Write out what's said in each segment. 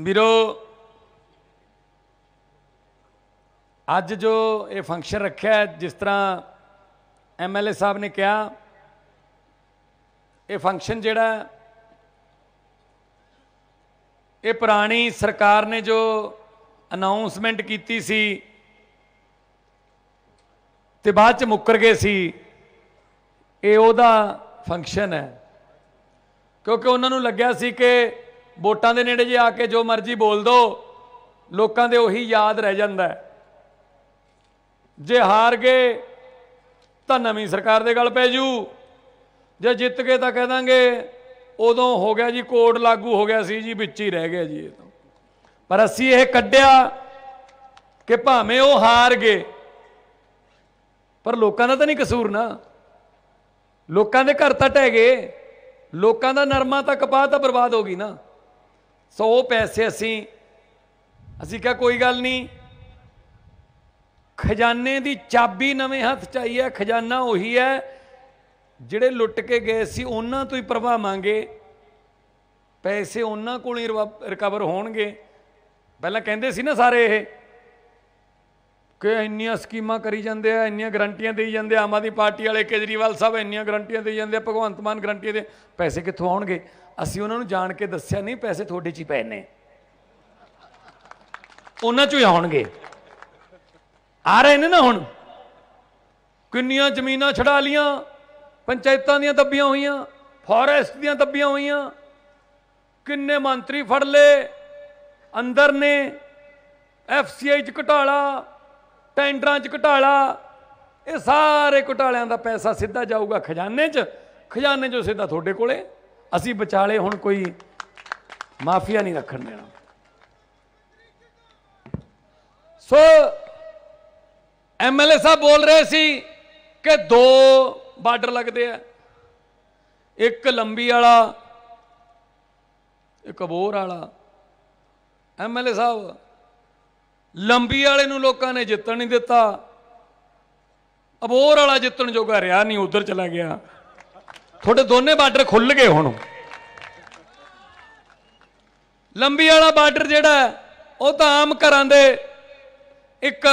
ਵੀਰੋ ਅੱਜ ਜੋ ਇਹ ਫੰਕਸ਼ਨ ਰੱਖਿਆ ਹੈ, ਜਿਸ ਤਰ੍ਹਾਂ ਐਮਐਲਏ ਸਾਹਿਬ ਨੇ ਕਿਹਾ ਇਹ ਫੰਕਸ਼ਨ ਜਿਹੜਾ ਇਹ ਪੁਰਾਣੀ ਸਰਕਾਰ ਨੇ ਜੋ ਅਨਾਉਂਸਮੈਂਟ ਕੀਤੀ ਸੀ ਤੇ ਬਾਅਦ ਚ ਮੁੱਕਰ ਗਏ ਸੀ ਇਹ ਉਹਦਾ ਫੰਕਸ਼ਨ ਹੈ। ਕਿਉਂਕਿ ਉਹਨਾਂ ਨੂੰ ਲੱਗਿਆ ਸੀ ਕਿ ਵੋਟਾਂ ਦੇ ਨੇੜੇ ਜੇ ਆ ਕੇ ਜੋ ਮਰਜ਼ੀ ਬੋਲ ਦੋ, ਲੋਕਾਂ ਦੇ ਉਹੀ ਯਾਦ ਰਹਿ ਜਾਂਦਾ ਜੇ ਹਾਰ ਗਏ, ਤਾਂ ਨਵੀਂ ਸਰਕਾਰ ਦੇ ਗੱਲ ਪੈ ਜੂ। ਜੇ ਜਿੱਤ ਗਏ ਤਾਂ ਕਹਿ ਦਾਂਗੇ, ਉਦੋਂ ਹੋ ਗਿਆ ਜੀ, ਕੋਡ ਲਾਗੂ ਹੋ ਗਿਆ ਸੀ ਜੀ, ਵਿੱਚ ਹੀ ਰਹਿ ਗਿਆ ਜੀ ਇਹ ਤਾਂ। ਪਰ ਅਸੀਂ ਇਹ ਕੱਢਿਆ ਕਿ ਭਾਵੇਂ ਉਹ ਹਾਰ ਗਏ, ਪਰ ਲੋਕਾਂ ਦਾ ਤਾਂ ਨਹੀਂ ਕਸੂਰ ਨਾ। ਲੋਕਾਂ ਦੇ ਘਰ ਤਾਂ ਢਹਿ ਗਏ, ਲੋਕਾਂ ਦਾ ਨਰਮਾ ਤਾਂ ਕਪਾਹ ਤਾਂ ਬਰਬਾਦ ਹੋ ਗਈ ਨਾ। ਸੋ ਉਹ ਪੈਸੇ ਅਸੀਂ ਅਸੀਂ ਕਿਹਾ ਕੋਈ ਗੱਲ ਨਹੀਂ। ਖਜ਼ਾਨੇ ਦੀ ਚਾਬੀ ਨਵੇਂ ਹੱਥ ਚ ਆਈ ਹੈ, ਖਜ਼ਾਨਾ ਉਹੀ ਹੈ। ਜਿਹੜੇ ਲੁੱਟ ਕੇ ਗਏ ਸੀ, ਉਹਨਾਂ ਤੋਂ ਹੀ ਪ੍ਰਭਾਵਾਂਗੇ ਪੈਸੇ ਉਹਨਾਂ ਕੋਲ ਹੀ ਰਿਕਵਰ ਹੋਣਗੇ। ਪਹਿਲਾਂ ਕਹਿੰਦੇ ਸੀ ਨਾ ਸਾਰੇ ਇਹ ਕਿ ਇੰਨੀਆਂ ਸਕੀਮਾਂ ਕਰੀ ਜਾਂਦੇ ਆ, ਇੰਨੀਆਂ ਗਰੰਟੀਆਂ ਦੇਈ ਜਾਂਦੇ ਆ, ਆਮ ਆਦਮੀ ਪਾਰਟੀ ਵਾਲੇ, ਕੇਜਰੀਵਾਲ ਸਾਹਿਬ ਇੰਨੀਆਂ ਗਰੰਟੀਆਂ ਦੇਈ ਜਾਂਦੇ ਆ, ਭਗਵੰਤ ਮਾਨ ਗਰੰਟੀਆਂ ਦੇ ਪੈਸੇ ਕਿੱਥੋਂ ਆਉਣਗੇ? ਅਸੀਂ ਉਹਨਾਂ ਨੂੰ ਜਾਣ ਕੇ ਦੱਸਿਆ ਨਹੀਂ, ਪੈਸੇ ਤੁਹਾਡੇ 'ਚ ਹੀ ਪਏ ਨੇ। ਉਹਨਾਂ 'ਚੋਂ ਹੀ ਆਉਣਗੇ। ਆ ਰਹੇ ਨੇ ਨਾ ਹੁਣ। ਕਿੰਨੀਆਂ ਜ਼ਮੀਨਾਂ ਛਡਾ ਲੀਆਂ, ਪੰਚਾਇਤਾਂ ਦੀਆਂ ਦੱਬੀਆਂ ਹੋਈਆਂ ਫੋਰੈਸਟ ਦੀਆਂ ਦੱਬੀਆਂ ਹੋਈਆਂ। ਕਿੰਨੇ ਮੰਤਰੀ ਫੜ ਲਏ, ਅੰਦਰ ਨੇ ਐਫਸੀਆਈ ਚ ਘਟਾਲਾ, ਟੈਂਡਰਾਂ ਚ ਘਟਾਲਾ। ਇਹ ਸਾਰੇ ਘਟਾਲਿਆਂ ਦਾ ਪੈਸਾ ਸਿੱਧਾ ਜਾਊਗਾ ਖਜ਼ਾਨੇ 'ਚ। ਖਜ਼ਾਨੇ 'ਚੋਂ ਸਿੱਧਾ ਤੁਹਾਡੇ ਕੋਲੇ। ਅਸੀਂ ਵਿਚਾਲੇ ਹੁਣ ਕੋਈ ਮਾਫੀਆ ਨਹੀਂ ਰੱਖਣ ਦੇਣਾ। ਸੋ ਐਮਐਲਏ ਸਾਹਿਬ ਬੋਲ ਰਹੇ ਸੀ ਕਿ ਦੋ ਬਾਰਡਰ ਲੱਗਦੇ ਆ। ਇੱਕ ਲੰਬੀ ਵਾਲਾ, ਇੱਕ ਅਬੋਰ ਵਾਲਾ। ਐਮਐਲਏ ਸਾਹਿਬ, ਲੰਬੀ ਵਾਲੇ ਨੂੰ ਲੋਕਾਂ ਨੇ ਜਿੱਤਣ ਨਹੀਂ ਦਿੱਤਾ। ਅਬੋਰ ਵਾਲਾ ਜਿੱਤਣ ਜੋਗਾ ਰਿਹਾ ਨਹੀਂ, ਉਧਰ ਚਲਾ ਗਿਆ। ਤੁਹਾਡੇ ਦੋਨੇ ਬਾਰਡਰ ਖੁੱਲ ਗਏ ਹੁਣ। ਲੰਬੀ ਵਾਲਾ ਬਾਰਡਰ ਜਿਹੜਾ ਉਹ ਤਾਂ ਆਮ ਘਰਾਂ ਦੇ ਇੱਕ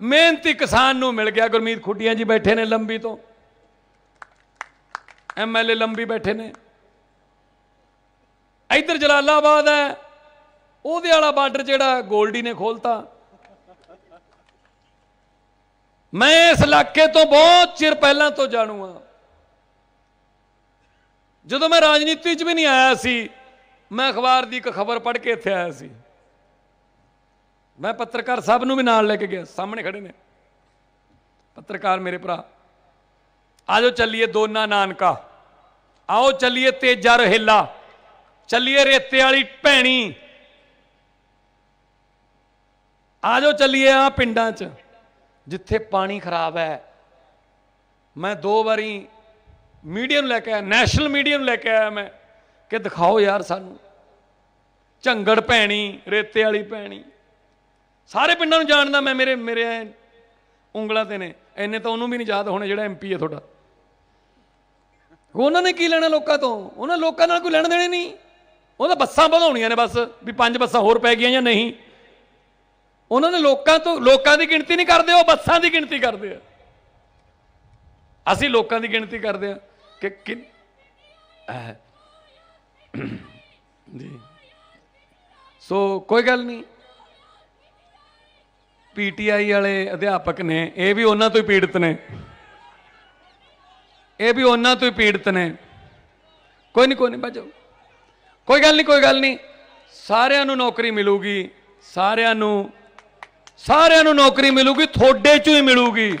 ਮਿਹਨਤੀ ਕਿਸਾਨ ਨੂੰ ਮਿਲ ਗਿਆ। ਗੁਰਮੀਤ ਖੁੱਡੀਆਂ ਜੀ ਬੈਠੇ ਨੇ ਲੰਬੀ ਤੋਂ। ਐਮਐਲਏ ਲੰਬੀ ਬੈਠੇ ਨੇ। ਇੱਧਰ ਜਲਾਲਾਬਾਦ ਹੈ, ਉਹਦੇ ਵਾਲਾ ਬਾਰਡਰ ਜਿਹੜਾ ਗੋਲਡੀ ਨੇ ਖੋਲਤਾ ਮੈਂ ਇਸ ਇਲਾਕੇ ਤੋਂ ਬਹੁਤ ਚਿਰ ਪਹਿਲਾਂ ਤੋਂ ਜਾਣੂ ਆ ਜਦੋਂ ਮੈਂ ਰਾਜਨੀਤੀ 'ਚ ਵੀ ਨਹੀਂ ਆਇਆ ਸੀ, ਮੈਂ ਅਖਬਾਰ ਦੀ ਇੱਕ ਖਬਰ ਪੜ੍ਹ ਕੇ ਇੱਥੇ ਆਇਆ ਸੀ। ਮੈਂ ਪੱਤਰਕਾਰ ਸਭ ਨੂੰ ਵੀ ਨਾਲ ਲੈ ਕੇ ਗਿਆ, ਸਾਹਮਣੇ ਖੜੇ ਨੇ। ਪੱਤਰਕਾਰ ਮੇਰੇ ਭਰਾ, ਆਜੋ ਚੱਲੀਏ ਦੋਨਾ ਨਾਨਕਾ। ਆਓ ਚੱਲੀਏ ਤੇਜਾ ਰਹਿਲਾ, ਚੱਲੀਏ ਰੇਤੇ ਵਾਲੀ ਭੈਣੀ। ਆਜੋ ਚੱਲੀਏ ਆ ਪਿੰਡਾਂ 'ਚ, ਜਿੱਥੇ ਪਾਣੀ ਖਰਾਬ ਹੈ। ਮੈਂ ਦੋ ਵਾਰੀ ਮੀਡੀਆ ਨੂੰ ਲੈ ਕੇ ਆਇਆ, ਨੈਸ਼ਨਲ ਮੀਡੀਆ ਨੂੰ ਲੈ ਕੇ ਆਇਆ ਮੈਂ, ਕਿ ਦਿਖਾਓ ਯਾਰ ਸਾਨੂੰ। ਝੰਗੜ ਭੈਣੀ, ਰੇਤੇ ਵਾਲੀ ਭੈਣੀ। ਸਾਰੇ ਪਿੰਡਾਂ ਨੂੰ ਜਾਣਦਾ ਮੈਂ, ਮੇਰੇ ਮੇਰੇ ਉਂਗਲਾਂ ਤੇ ਨੇ। ਐਨੇ ਤਾਂ ਉਹਨੂੰ ਵੀ ਨਹੀਂ ਯਾਦ ਹੋਣੇ, ਜਿਹੜਾ ਐਮਪੀ ਹੈ ਤੁਹਾਡਾ। ਉਹਨਾਂ ਨੇ ਕੀ ਲੈਣਾ ਲੋਕਾਂ ਤੋਂ? ਉਹਨਾਂ ਲੋਕਾਂ ਨਾਲ ਕੋਈ ਲੈਣ ਦੇਣੇ ਨਹੀਂ। ਉਹ ਤਾਂ ਬੱਸਾਂ ਵਧਾਉਣੀਆਂ ਨੇ ਬਸ, ਵੀ ਪੰਜ ਬੱਸਾਂ ਹੋਰ ਪੈ ਗਈਆਂ ਜਾਂ ਨਹੀਂ। ਉਹਨਾਂ ਨੇ ਲੋਕਾਂ ਤੋਂ, ਲੋਕਾਂ ਦੀ ਗਿਣਤੀ ਨਹੀਂ ਕਰਦੇ, ਉਹ ਬੱਸਾਂ ਦੀ ਗਿਣਤੀ ਕਰਦੇ ਆ। ਅਸੀਂ ਲੋਕਾਂ ਦੀ ਗਿਣਤੀ ਕਰਦੇ ਆ। ਕਿ ਕਿ ਜੀ। ਸੋ ਕੋਈ ਗੱਲ ਨਹੀਂ। ਪੀਟੀਆਈ ਵਾਲੇ ਅਧਿਆਪਕ ਨੇ, ਇਹ ਵੀ ਉਹਨਾਂ ਤੋਂ ਹੀ ਪੀੜਤ ਨੇ। ਇਹ ਵੀ ਉਹਨਾਂ ਤੋਂ ਹੀ ਪੀੜਤ ਨੇ। ਕੋਈ ਨਹੀਂ ਕੋਈ ਨਹੀਂ ਬਚੋ ਕੋਈ ਗੱਲ ਨਹੀਂ, ਕੋਈ ਗੱਲ ਨਹੀਂ। ਸਾਰਿਆਂ ਨੂੰ ਨੌਕਰੀ ਮਿਲੂਗੀ। ਸਾਰਿਆਂ ਨੂੰ ਸਾਰਿਆਂ ਨੂੰ ਨੌਕਰੀ ਮਿਲੂਗੀ, ਤੁਹਾਡੇ ਚੋਂ ਹੀ ਮਿਲੂਗੀ।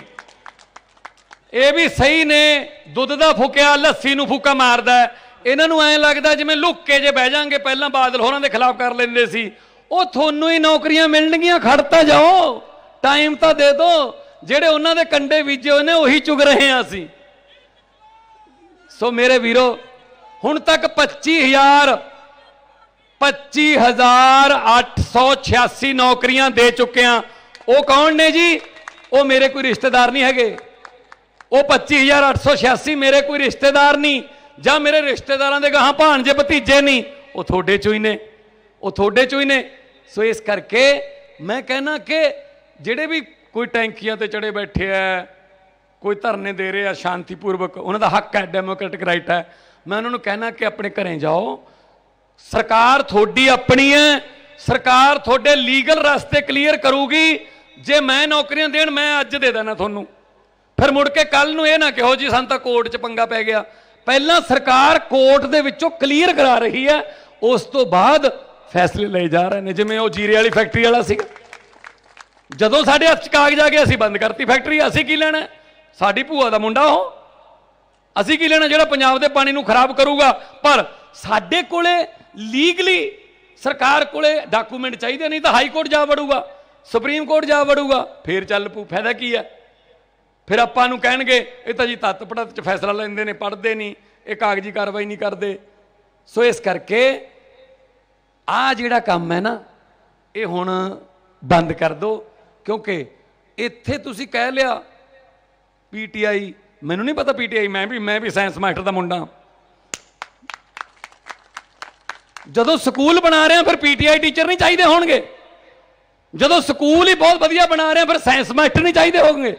ਇਹ ਵੀ ਸਹੀ ਨੇ, ਦੁੱਧ ਦਾ ਫੁਕਿਆ, ਲੱਸੀ ਨੂੰ ਫੂਕਾ ਮਾਰਦਾ ਇਹਨਾਂ ਨੂੰ ਐਂ ਲੱਗਦਾ ਜਿਵੇਂ ਲੁੱਕ ਕੇ ਜੇ ਬਹਿ ਜਾਾਂਗੇ ਪਹਿਲਾਂ ਬਾਦਲ ਹੋਰਾਂ ਦੇ ਖਿਲਾਫ ਕਰ ਲੈਂਦੇ ਸੀ। ਉਹ ਤੁਹਾਨੂੰ ਹੀ ਨੌਕਰੀਆਂ ਮਿਲਣਗੀਆਂ ਖੜਤਾ ਜਾਓ। ਟਾਈਮ ਤਾਂ ਦੇ ਦਿਓ ਜਿਹੜੇ ਉਹਨਾਂ ਦੇ ਕੰਡੇ ਬੀਜੇ ਹੋਏ ਨੇ, ਉਹੀ ਚੁਗ ਰਹੇ ਹਾਂ ਅਸੀਂ। ਸੋ ਮੇਰੇ ਵੀਰੋ, ਹੁਣ ਤੱਕ 25000 25886 ਨੌਕਰੀਆਂ ਦੇ ਚੁੱਕੇ ਆ ਉਹ ਕੌਣ ਨੇ ਜੀ? ਉਹ ਮੇਰੇ ਕੋਈ ਰਿਸ਼ਤੇਦਾਰ ਨਹੀਂ ਹੈਗੇ। ਉਹ 25886 ਮੇਰੇ ਕੋਈ ਰਿਸ਼ਤੇਦਾਰ ਨਹੀਂ, ਜਾਂ ਮੇਰੇ ਰਿਸ਼ਤੇਦਾਰਾਂ ਦੇ ਗਾਹਾਂ ਭਾਣਜੇ ਭਤੀਜੇ ਨਹੀਂ, ਉਹ ਤੁਹਾਡੇ ਚੋਂ ਹੀ ਨੇ, ਉਹ ਤੁਹਾਡੇ ਚੋਂ ਹੀ ਨੇ। ਸੋ ਇਸ ਕਰਕੇ ਮੈਂ ਕਹਿਣਾ ਕਿ ਜਿਹੜੇ ਵੀ ਕੋਈ ਟੈਂਕੀਆਂ ਤੇ ਚੜੇ ਬੈਠੇ ਆ, ਕੋਈ ਧਰਨੇ ਦੇ ਰਹੇ ਆ ਸ਼ਾਂਤੀਪੂਰਵਕ, ਉਹਨਾਂ ਦਾ ਹੱਕ ਹੈ, ਡੈਮੋਕ੍ਰੈਟਿਕ ਰਾਈਟ ਹੈ, ਮੈਂ ਉਹਨਾਂ ਨੂੰ ਕਹਿਣਾ ਕਿ ਆਪਣੇ ਘਰੇ ਜਾਓ। ਸਰਕਾਰ ਤੁਹਾਡੀ ਆਪਣੀ ਹੈ, ਸਰਕਾਰ ਤੁਹਾਡੇ ਲੀਗਲ ਰਸਤੇ ਕਲੀਅਰ ਕਰੂਗੀ। ਜੇ ਮੈਂ ਨੌਕਰੀਆਂ ਦੇਣ, ਮੈਂ ਅੱਜ ਦੇ ਦੇਣਾ ਤੁਹਾਨੂੰ। ਫਿਰ ਮੁੜ ਕੇ ਕੱਲ ਨੂੰ ਇਹ ਨਾ ਕਿਹੋ ਜੀ ਸਾਨੂੰ ਤਾਂ ਕੋਰਟ 'ਚ ਪੰਗਾ ਪੈ ਗਿਆ। ਪਹਿਲਾਂ ਸਰਕਾਰ ਕੋਰਟ ਦੇ ਵਿੱਚੋਂ ਕਲੀਅਰ ਕਰਾ ਰਹੀ ਹੈ, ਉਸ ਤੋਂ ਬਾਅਦ ਫੈਸਲੇ ਲਏ ਜਾ ਰਹੇ ਨੇ, ਜਿਵੇਂ ਉਹ ਜੀਰੇ ਵਾਲੀ ਫੈਕਟਰੀ ਵਾਲਾ ਸੀਗਾ। ਜਦੋਂ ਸਾਡੇ ਹੱਥ 'ਚ ਕਾਗਜ਼ ਆ ਗਏ, ਅਸੀਂ ਬੰਦ ਕਰਤੀ ਫੈਕਟਰੀ ਅਸੀਂ ਕੀ ਲੈਣਾ? ਸਾਡੀ ਭੂਆ ਦਾ ਮੁੰਡਾ ਉਹ। ਅਸੀਂ ਕੀ ਲੈਣਾ ਜਿਹੜਾ ਪੰਜਾਬ ਦੇ ਪਾਣੀ ਨੂੰ ਖਰਾਬ ਕਰੂਗਾ? ਪਰ ਸਾਡੇ ਕੋਲੇ ਲੀਗਲੀ ਸਰਕਾਰ ਕੋਲੇ ਡਾਕੂਮੈਂਟ ਚਾਹੀਦੇ ਨਹੀਂ ਤਾਂ ਹਾਈ ਕੋਰਟ ਜਾ ਵੜੂਗਾ, ਸੁਪਰੀਮ ਕੋਰਟ ਜਾ ਵੜੂਗਾ, ਫੇਰ ਚੱਲ ਪੂ ਫਾਇਦਾ ਕੀ ਹੈ? ਫਿਰ ਆਪਾਂ ਨੂੰ ਕਹਿਣਗੇ, ਇਹ ਤਾਂ ਜੀ ਤੱਤ ਪੜਤ ਚ ਫੈਸਲਾ ਲੈਂਦੇ ਨੇ ਪੜਦੇ ਨਹੀਂ, ਇਹ ਕਾਗਜ਼ੀ ਕਾਰਵਾਈ ਨਹੀਂ ਕਰਦੇ। ਸੋ ਇਸ ਕਰਕੇ ਆ ਜਿਹੜਾ ਕੰਮ ਹੈ ਨਾ, ਇਹ ਹੁਣ ਬੰਦ ਕਰ ਦਿਓ ਕਿਉਂਕਿ ਇੱਥੇ ਤੁਸੀਂ ਕਹਿ ਲਿਆ ਪੀਟੀਆਈ ਮੈਨੂੰ ਨਹੀਂ ਪਤਾ ਪੀਟੀਆਈ ਮੈਂ ਵੀ ਮੈਂ ਵੀ ਸਾਇੰਸ ਮਾਸਟਰ ਦਾ ਮੁੰਡਾ। ਜਦੋਂ ਸਕੂਲ ਬਣਾ ਰਹੇ ਆ, ਫਿਰ ਪੀਟੀਆਈ ਟੀਚਰ ਨਹੀਂ ਚਾਹੀਦੇ ਹੋਣਗੇ। ਜਦੋਂ ਸਕੂਲ ਹੀ ਬਹੁਤ ਵਧੀਆ ਬਣਾ ਰਹੇ ਆ, ਫਿਰ ਸਾਇੰਸ ਮਾਸਟਰ ਨਹੀਂ ਚਾਹੀਦੇ ਹੋਣਗੇ।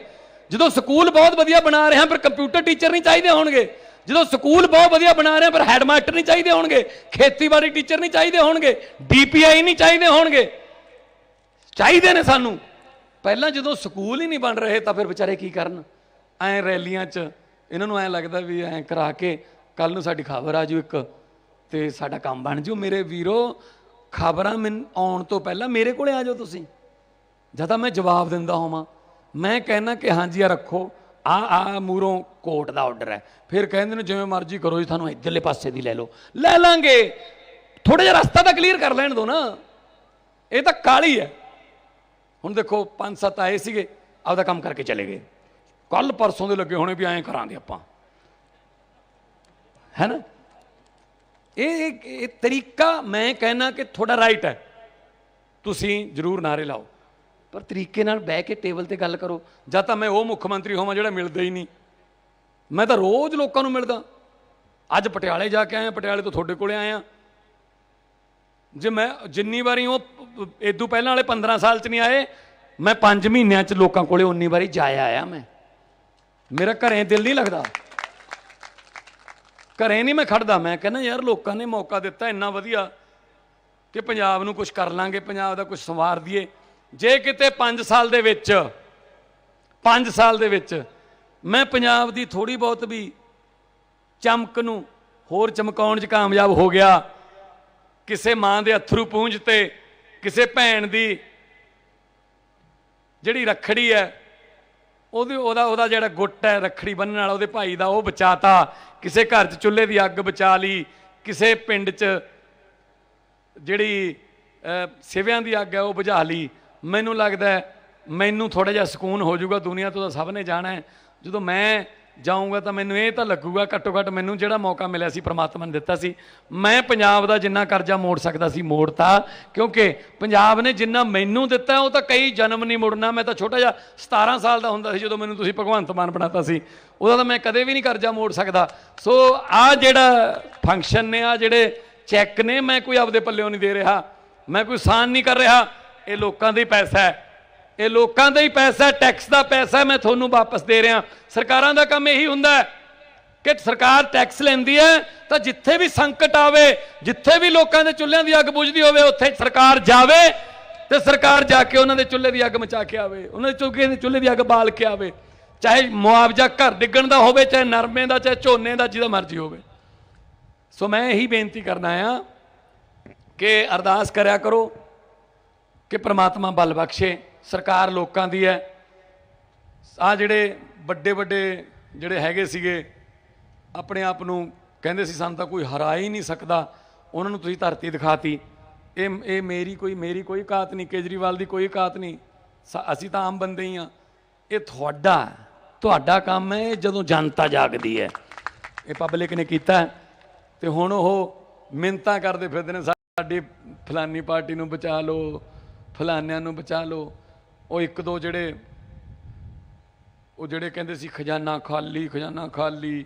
ਜਦੋਂ ਸਕੂਲ ਬਹੁਤ ਵਧੀਆ ਬਣਾ ਰਹੇ ਆ ਫਿਰ ਕੰਪਿਊਟਰ ਟੀਚਰ ਨਹੀਂ ਚਾਹੀਦੇ ਹੋਣਗੇ। ਜਦੋਂ ਸਕੂਲ ਬਹੁਤ ਵਧੀਆ ਬਣਾ ਰਹੇ ਆ ਫਿਰ ਹੈਡ ਨਹੀਂ ਚਾਹੀਦੇ ਹੋਣਗੇ। ਖੇਤੀਬਾੜੀ ਟੀਚਰ ਨਹੀਂ ਚਾਹੀਦੇ ਹੋਣਗੇ। ਡੀਪੀਆਈ ਨਹੀਂ ਚਾਹੀਦੇ ਹੋਣਗੇ। ਚਾਹੀਦੇ ਨੇ ਸਾਨੂੰ। ਪਹਿਲਾਂ ਜਦੋਂ ਸਕੂਲ ਹੀ ਨਹੀਂ ਬਣ ਰਹੇ, ਤਾਂ ਫਿਰ ਵਿਚਾਰੇ ਕੀ ਕਰਨ? ਐ ਰੈਲੀਆਂ 'ਚ ਇਹਨਾਂ ਨੂੰ ਐ ਲੱਗਦਾ ਵੀ ਐ ਕਰਾ ਕੇ ਕੱਲ ਨੂੰ ਸਾਡੀ ਖਬਰ ਆ ਜੂ ਇੱਕ ਤੇ ਸਾਡਾ ਕੰਮ ਬਣ ਜੂ। ਮੇਰੇ ਵੀਰੋ, ਖਬਰਾਂ ਮੈਂ ਆਉਣ ਤੋਂ ਪਹਿਲਾਂ ਮੇਰੇ ਕੋਲੇ ਆ ਜਾਓ ਤੁਸੀਂ। ਜਦ ਤਾਂ ਮੈਂ ਜਵਾਬ ਦਿੰਦਾ ਹੋਵਾਂ। ਮੈਂ ਕਹਿਣਾ ਕਿ ਹਾਂਜੀ ਆ ਰੱਖੋ। ਆ ਆ ਮੂਰੋਂ ਕੋਰਟ ਦਾ ਆਰਡਰ ਹੈ। ਫਿਰ ਕਹਿੰਦੇ ਨੇ, ਜਿਵੇਂ ਮਰਜ਼ੀ ਕਰੋ ਜੀ, ਤੁਹਾਨੂੰ ਇੱਧਰਲੇ ਪਾਸੇ ਦੀ ਲੈ ਲਓ। ਲੈ ਲਾਂਗੇ। ਥੋੜਾ ਜਿਹਾ ਰਸਤਾ ਤਾਂ ਕਲੀਅਰ ਕਰ ਲੈਣ ਦਿਓ ਨਾ। ਇਹ ਤਾਂ ਕਾਲੀ ਹੈ। ਹੁਣ ਦੇਖੋ, ਪੰਜ ਸੱਤ ਆਏ ਸੀਗੇ, ਆਪਦਾ ਕੰਮ ਕਰਕੇ ਚਲੇ ਗਏ। ਕੱਲ ਪਰਸੋਂ ਦੇ ਲੱਗੇ ਹੋਣੇ ਵੀ ਐਂ ਕਰਾਂਗੇ ਆਪਾਂ। ਹੈ ਨਾ? ਇਹ, ਇਹ- ਇਹ ਤਰੀਕਾ ਮੈਂ ਕਹਿਣਾ ਕਿ ਤੁਹਾਡਾ ਰਾਈਟ ਹੈ। ਤੁਸੀਂ ਜ਼ਰੂਰ ਨਾਰੇ ਲਾਓ। ਪਰ ਤਰੀਕੇ ਨਾਲ ਬਹਿ ਕੇ ਟੇਬਲ ਤੇ ਗੱਲ ਕਰੋ। ਜਾਂ ਤਾਂ ਮੈਂ ਉਹ ਮੁੱਖ ਮੰਤਰੀ ਹੋਵਾਂ ਜਿਹੜਾ ਮਿਲਦਾ ਹੀ ਨਹੀਂ। ਮੈਂ ਤਾਂ ਰੋਜ਼ ਲੋਕਾਂ ਨੂੰ ਮਿਲਦਾ। ਅੱਜ ਪਟਿਆਲੇ ਜਾ ਕੇ ਆਇਆ, ਪਟਿਆਲੇ ਤੋਂ ਤੁਹਾਡੇ ਕੋਲੇ ਆਇਆ। ਜੇ ਮੈਂ ਜਿੰਨੀ ਵਾਰੀ ਉਹ ਇਦੋਂ ਪਹਿਲਾਂ ਵਾਲੇ 15 ਸਾਲ ਚ ਨਹੀਂ ਆਏ, ਮੈਂ 5 ਮਹੀਨਿਆਂ ਚ ਲੋਕਾਂ ਕੋਲੇ ਉਨੀ ਵਾਰੀ ਜਾਇਆ ਆਇਆ ਮੈਂ। ਮੇਰਾ ਘਰੇ ਦਿਲ ਨਹੀਂ ਲੱਗਦਾ। ਘਰੇ ਨਹੀਂ ਮੈਂ ਖੜਦਾ। ਮੈਂ ਕਹਿੰਦਾ, ਯਾਰ, ਲੋਕਾਂ ਨੇ ਮੌਕਾ ਦਿੱਤਾ ਇੰਨਾ ਵਧੀਆ ਕਿ ਪੰਜਾਬ ਨੂੰ ਕੁਝ ਕਰ ਲਾਂਗੇ, ਪੰਜਾਬ ਦਾ ਕੁਝ ਸੰਵਾਰ ਦਈਏ ਜੇ ਕਿਤੇ 5 ਸਾਲ ਦੇ ਵਿੱਚ 5 ਸਾਲ ਦੇ ਵਿੱਚ ਮੈਂ ਪੰਜਾਬ ਦੀ ਥੋੜੀ ਬਹੁਤ ਵੀ ਚਮਕ ਨੂੰ ਹੋਰ ਚਮਕਾਉਣ 'ਚ ਕਾਮਯਾਬ ਹੋ ਗਿਆ, ਕਿਸੇ ਮਾਂ ਦੇ ਅਥਰੂ ਪੂੰਝ ਤੇ, ਕਿਸੇ ਭੈਣ ਦੀ ਜਿਹੜੀ ਰੱਖੜੀ ਹੈ, ਉਹਦੇ, ਉਹਦਾ ਉਹਦਾ ਜਿਹੜਾ ਗੁੱਟ ਹੈ, ਰੱਖੜੀ ਬੰਨਣ ਵਾਲਾ, ਉਹਦੇ ਭਾਈ ਦਾ ਉਹ ਬਚਾਤਾ, ਕਿਸੇ ਘਰ 'ਚ ਚੁੱਲ੍ਹੇ ਦੀ ਅੱਗ ਬਚਾ ਲਈ, ਕਿਸੇ ਪਿੰਡ 'ਚ ਜਿਹੜੀ ਸਿਵਿਆਂ ਦੀ ਅੱਗ ਹੈ, ਉਹ ਬੁਝਾ ਲਈ। ਮੈਨੂੰ ਲੱਗਦਾ ਮੈਨੂੰ ਥੋੜਾ ਜਿਹਾ ਸਕੂਨ ਹੋ ਜਾਊਗਾ, ਦੁਨੀਆ ਤੋਂ ਤਾਂ ਸਭ ਨੇ ਜਾਣਾ ਹੈ। ਜਦੋਂ ਮੈਂ ਜਾਊਂਗਾ ਤਾਂ ਮੈਨੂੰ ਇਹ ਤਾਂ ਲੱਗੂਗਾ, ਘੱਟੋ ਘੱਟ ਮੈਨੂੰ ਜਿਹੜਾ ਮੌਕਾ ਮਿਲਿਆ ਸੀ, ਪ੍ਰਮਾਤਮਾ ਨੇ ਦਿੱਤਾ ਸੀ। ਮੈਂ ਪੰਜਾਬ ਦਾ ਜਿੰਨਾ ਕਰਜ਼ਾ ਮੋੜ ਸਕਦਾ ਸੀ, ਮੋੜਤਾ, ਕਿਉਂਕਿ ਪੰਜਾਬ ਨੇ ਜਿੰਨਾ ਮੈਨੂੰ ਦਿੱਤਾ, ਉਹ ਤਾਂ ਕਈ ਜਨਮ ਨਹੀਂ ਮੁੜਨਾ। ਮੈਂ ਤਾਂ ਛੋਟਾ ਜਿਹਾ 17 ਸਾਲ ਦਾ ਹੁੰਦਾ ਸੀ, ਜਦੋਂ ਮੈਨੂੰ ਤੁਸੀਂ ਭਗਵੰਤ ਮਾਨ ਬਣਾਤਾ ਸੀ। ਉਹਦਾ ਤਾਂ ਮੈਂ ਕਦੇ ਵੀ ਨਹੀਂ ਕਰਜ਼ਾ ਮੋੜ ਸਕਦਾ। ਸੋ ਆ ਜਿਹੜਾ ਫੰਕਸ਼ਨ ਨੇ, ਆ ਜਿਹੜੇ ਚੈੱਕ ਨੇ, ਮੈਂ ਕੋਈ ਆਪਦੇ ਪੱਲਿਓਂ ਨਹੀਂ ਦੇ ਰਿਹਾ। ਮੈਂ ਕੋਈ ਸਾਨ ਨਹੀਂ ਕਰ ਰਿਹਾ। ਇਹ ਲੋਕਾਂ ਦਾ ਹੀ ਪੈਸਾ ਹੈ। ਇਹ ਲੋਕਾਂ ਦਾ ਹੀ ਪੈਸਾ ਹੈ ਟੈਕਸ ਦਾ ਪੈਸਾ ਮੈਂ ਤੁਹਾਨੂੰ ਵਾਪਸ ਦੇ ਰਿਹਾ। ਸਰਕਾਰਾਂ ਦਾ ਕੰਮ ਇਹੀ ਹੁੰਦਾ ਹੈ ਕਿ ਸਰਕਾਰ ਟੈਕਸ ਲੈਂਦੀ ਹੈ, ਤਾਂ ਜਿੱਥੇ ਵੀ ਸੰਕਟ ਆਵੇ, ਜਿੱਥੇ ਵੀ ਲੋਕਾਂ ਦੇ ਚੁੱਲ੍ਹਿਆਂ ਦੀ ਅੱਗ ਬੁਝਦੀ ਹੋਵੇ, ਉੱਥੇ ਸਰਕਾਰ ਜਾਵੇ ਤੇ ਸਰਕਾਰ ਜਾ ਕੇ ਉਹਨਾਂ ਦੇ ਚੁੱਲ੍ਹੇ ਦੀ ਅੱਗ ਮਚਾ ਕੇ ਆਵੇ, ਉਹਨਾਂ ਦੇ ਚੁੱਲ੍ਹੇ ਦੀ ਚੁੱਲ੍ਹੇ ਦੀ ਅੱਗ ਬਾਲ ਕੇ ਆਵੇ। ਚਾਹੇ ਮੁਆਵਜ਼ਾ ਘਰ ਡਿੱਗਣ ਦਾ ਹੋਵੇ, ਚਾਹੇ ਨਰਮੇ ਦਾ, ਚਾਹੇ ਝੋਨੇ ਦਾ, ਜਿਹਦਾ ਮਰਜ਼ੀ ਹੋਵੇ। ਸੋ ਮੈਂ ਇਹੀ ਬੇਨਤੀ ਕਰਨਾ ਆ ਕਿ ਅਰਦਾਸ ਕਰਿਆ ਕਰੋ ਕਿ ਪ੍ਰਮਾਤਮਾ ਬਲ ਬਖਸ਼ੇ, ਸਰਕਾਰ ਲੋਕਾਂ ਦੀ ਹੈ। ਆ ਜਿਹੜੇ ਵੱਡੇ ਵੱਡੇ ਜਿਹੜੇ ਹੈਗੇ ਸੀਗੇ, ਆਪਣੇ ਆਪ ਨੂੰ ਕਹਿੰਦੇ ਸੀ, ਸਾਨੂੰ ਤਾਂ ਕੋਈ ਹਰਾ ਹੀ ਨਹੀਂ ਸਕਦਾ। ਉਹਨਾਂ ਨੂੰ ਤੁਸੀਂ ਧਰਤੀ ਦਿਖਾਤੀ। ਇਹ ਇਹ ਮੇਰੀ ਕੋਈ ਮੇਰੀ ਕੋਈ ਕਾਤ ਨਹੀਂ, ਕੇਜਰੀਵਾਲ ਦੀ ਕੋਈ ਕਾਤ ਨਹੀਂ। ਸ- ਅਸੀਂ ਤਾਂ ਆਮ ਬੰਦੇ ਹੀ ਆ ਇਹ ਤੁਹਾਡਾ ਤੁਹਾਡਾ ਕੰਮ ਹੈ ਜਦੋਂ ਜਨਤਾ ਜਾਗਦੀ ਹੈ। ਇਹ ਪਬਲਿਕ ਨੇ ਕੀਤਾ ਹੈ। ਤੇ ਹੁਣ ਉਹ ਮਿੰਤਾ ਕਰਦੇ ਫਿਰਦੇ ਨੇ, ਸਾਡੀ ਫਲਾਨੀ ਪਾਰਟੀ ਨੂੰ ਬਚਾ ਲਓ ਫਲਾਨਿਆਂ ਨੂੰ ਬਚਾ ਲਓ। ਉਹ ਇੱਕ ਦੋ ਜਿਹੜੇ ਉਹ ਜਿਹੜੇ ਕਹਿੰਦੇ ਸੀ ਖਜ਼ਾਨਾ ਖਾਲੀ ਖਜ਼ਾਨਾ ਖਾਲੀ,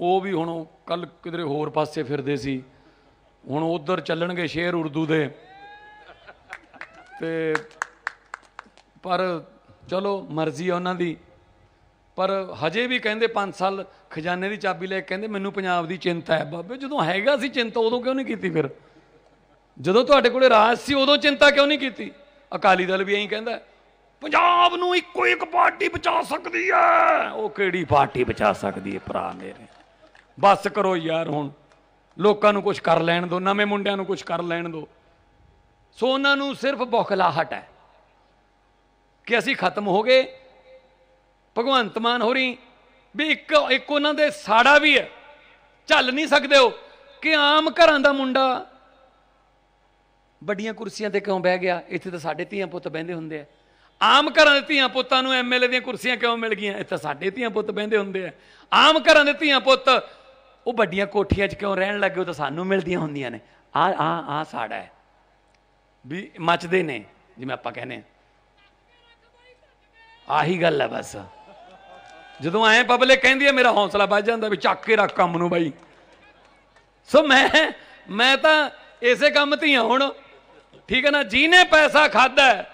ਉਹ ਵੀ ਹੁਣ ਕੱਲ ਕਿਧਰੇ ਹੋਰ ਪਾਸੇ ਫਿਰਦੇ ਸੀ। ਹੁਣ ਉਧਰ ਚੱਲਣਗੇ ਸ਼ੇਰ ਉਰਦੂ ਦੇ। ਤੇ ਪਰ ਚਲੋ ਮਰਜ਼ੀ ਆ ਉਹਨਾਂ ਦੀ। ਪਰ ਹਜੇ ਵੀ ਕਹਿੰਦੇ 5 ਸਾਲ ਖਜ਼ਾਨੇ ਦੀ ਚਾਬੀ ਲੈ ਕੇ ਕਹਿੰਦੇ ਮੈਨੂੰ ਪੰਜਾਬ ਦੀ ਚਿੰਤਾ ਹੈ। ਬਾਬੇ ਜਦੋਂ ਹੈਗਾ ਸੀ ਚਿੰਤਾ ਉਦੋਂ ਕਿਉਂ ਨਹੀਂ ਕੀਤੀ ਫਿਰ? ਜਦੋਂ ਤੁਹਾਡੇ ਕੋਲੇ ਰਾਜ ਸੀ, ਉਦੋਂ ਚਿੰਤਾ ਕਿਉਂ ਨਹੀਂ ਕੀਤੀ? ਅਕਾਲੀ ਦਲ ਵੀ ਐਂ ਕਹਿੰਦਾ ਪੰਜਾਬ ਨੂੰ ਇੱਕੋ ਇੱਕ ਪਾਰਟੀ ਬਚਾ ਸਕਦੀ ਹੈ। ਉਹ ਕਿਹੜੀ ਪਾਰਟੀ ਬਚਾ ਸਕਦੀ ਹੈ ਭਰਾ ਮੇਰੇ? ਬਸ ਕਰੋ ਯਾਰ ਹੁਣ। ਲੋਕਾਂ ਨੂੰ ਕੁਝ ਕਰ ਲੈਣ ਦਿਓ, ਨਵੇਂ ਮੁੰਡਿਆਂ ਨੂੰ ਕੁਝ ਕਰ ਲੈਣ ਦਿਓ। ਸੋ ਉਹਨਾਂ ਨੂੰ ਸਿਰਫ ਬੌਖਲਾਹਟ ਹੈ ਕਿ ਅਸੀਂ ਖਤਮ ਹੋ ਗਏ। ਭਗਵੰਤ ਮਾਨ ਹੋਰੀ ਵੀ ਇੱਕ ਇੱਕ ਉਹਨਾਂ ਦੇ ਸਾੜਾ ਵੀ ਹੈ। ਚੱਲ ਨਹੀਂ ਸਕਦੇ ਹੋ ਕਿ ਆਮ ਘਰਾਂ ਦਾ ਮੁੰਡਾ ਵੱਡੀਆਂ ਕੁਰਸੀਆਂ ਤੇ ਕਿਉਂ ਬਹਿ ਗਿਆ? ਇੱਥੇ ਤਾਂ ਸਾਡੇ ਧੀਆਂ ਪੁੱਤ ਬਹਿੰਦੇ ਹੁੰਦੇ ਆ। ਆਮ ਘਰਾਂ ਦੇ ਧੀਆਂ ਪੁੱਤਾਂ ਨੂੰ ਐਮਐਲਏ ਦੀਆਂ ਕੁਰਸੀਆਂ ਕਿਉਂ ਮਿਲ ਗਈਆਂ? ਇੱਥੇ ਸਾਡੇ ਧੀਆਂ ਪੁੱਤ ਬਹਿੰਦੇ ਹੁੰਦੇ ਆ। ਆਮ ਘਰਾਂ ਦੇ ਧੀਆਂ ਪੁੱਤ, ਉਹ ਵੱਡੀਆਂ ਕੋਠੀਆਂ 'ਚ ਕਿਉਂ ਰਹਿਣ ਲੱਗੇ? ਉਹ ਤਾਂ ਸਾਨੂੰ ਮਿਲਦੀਆਂ ਹੁੰਦੀਆਂ ਨੇ। ਆ ਆ ਆ ਸਾੜਾ ਹੈ। ਵੀ ਮੱਚਦੇ ਨੇ, ਜਿਵੇਂ ਆਪਾਂ ਕਹਿੰਦੇ ਆਹੀ ਗੱਲ ਹੈ ਬਸ। ਜਦੋਂ ਐ ਪਬਲਿਕ ਕਹਿੰਦੀ ਹੈ, ਮੇਰਾ ਹੌਸਲਾ ਵੱਜ ਜਾਂਦਾ ਵੀ ਚੱਕ ਕੇ ਰੱਖ ਕੰਮ ਨੂੰ ਬਾਈ। ਸੋ ਮੈਂ ਮੈਂ ਤਾਂ ਇਸੇ ਕੰਮ ਧੀਆਂ ਹੁਣ ਠੀਕ ਹੈ ਨਾ, ਜਿਹਨੇ ਪੈਸਾ ਖਾਦਾ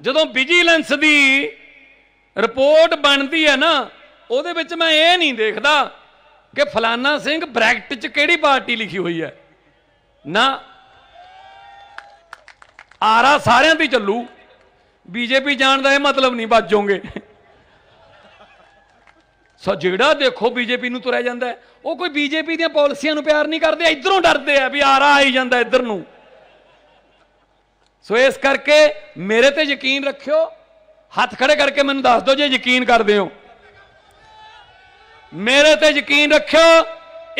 ਜਦੋਂ ਵਿਜੀਲੈਂਸ ਦੀ ਰਿਪੋਰਟ ਬਣਦੀ ਹੈ ਨਾ, ਉਹਦੇ ਵਿੱਚ ਮੈਂ ਇਹ ਨਹੀਂ ਦੇਖਦਾ ਕਿ ਫਲਾਨਾ ਸਿੰਘ ਬ੍ਰੈਕਟ 'ਚ ਕਿਹੜੀ ਪਾਰਟੀ ਲਿਖੀ ਹੋਈ ਹੈ। ਨਾ, ਆਰਾ ਸਾਰਿਆਂ ਦੀ ਚੱਲੂ। ਬੀਜੇਪੀ ਜਾਣ ਦਾ ਇਹ ਮਤਲਬ ਨਹੀਂ ਬਾਜੋਗੇ ਸੋ ਜਿਹੜਾ ਦੇਖੋ ਬੀਜੇਪੀ ਨੂੰ ਤੁਰਿਆ ਜਾਂਦਾ ਉਹ ਕੋਈ ਬੀਜੇਪੀ ਦੀਆਂ ਪਾਲਿਸੀਆਂ ਨੂੰ ਪਿਆਰ ਨਹੀਂ ਕਰਦੇ, ਇਧਰੋਂ ਡਰਦੇ ਆ ਵੀ ਆਰਾ ਆਈ ਜਾਂਦਾ ਇੱਧਰ ਨੂੰ। ਸੋ ਇਸ ਕਰਕੇ ਮੇਰੇ ਤੇ ਯਕੀਨ ਰੱਖਿਓ ਹੱਥ ਖੜੇ ਕਰਕੇ ਮੈਨੂੰ ਦੱਸ ਦਿਓ ਜੇ ਯਕੀਨ ਕਰਦੇ ਹੋ। ਮੇਰੇ ਤੇ ਯਕੀਨ ਰੱਖਿਓ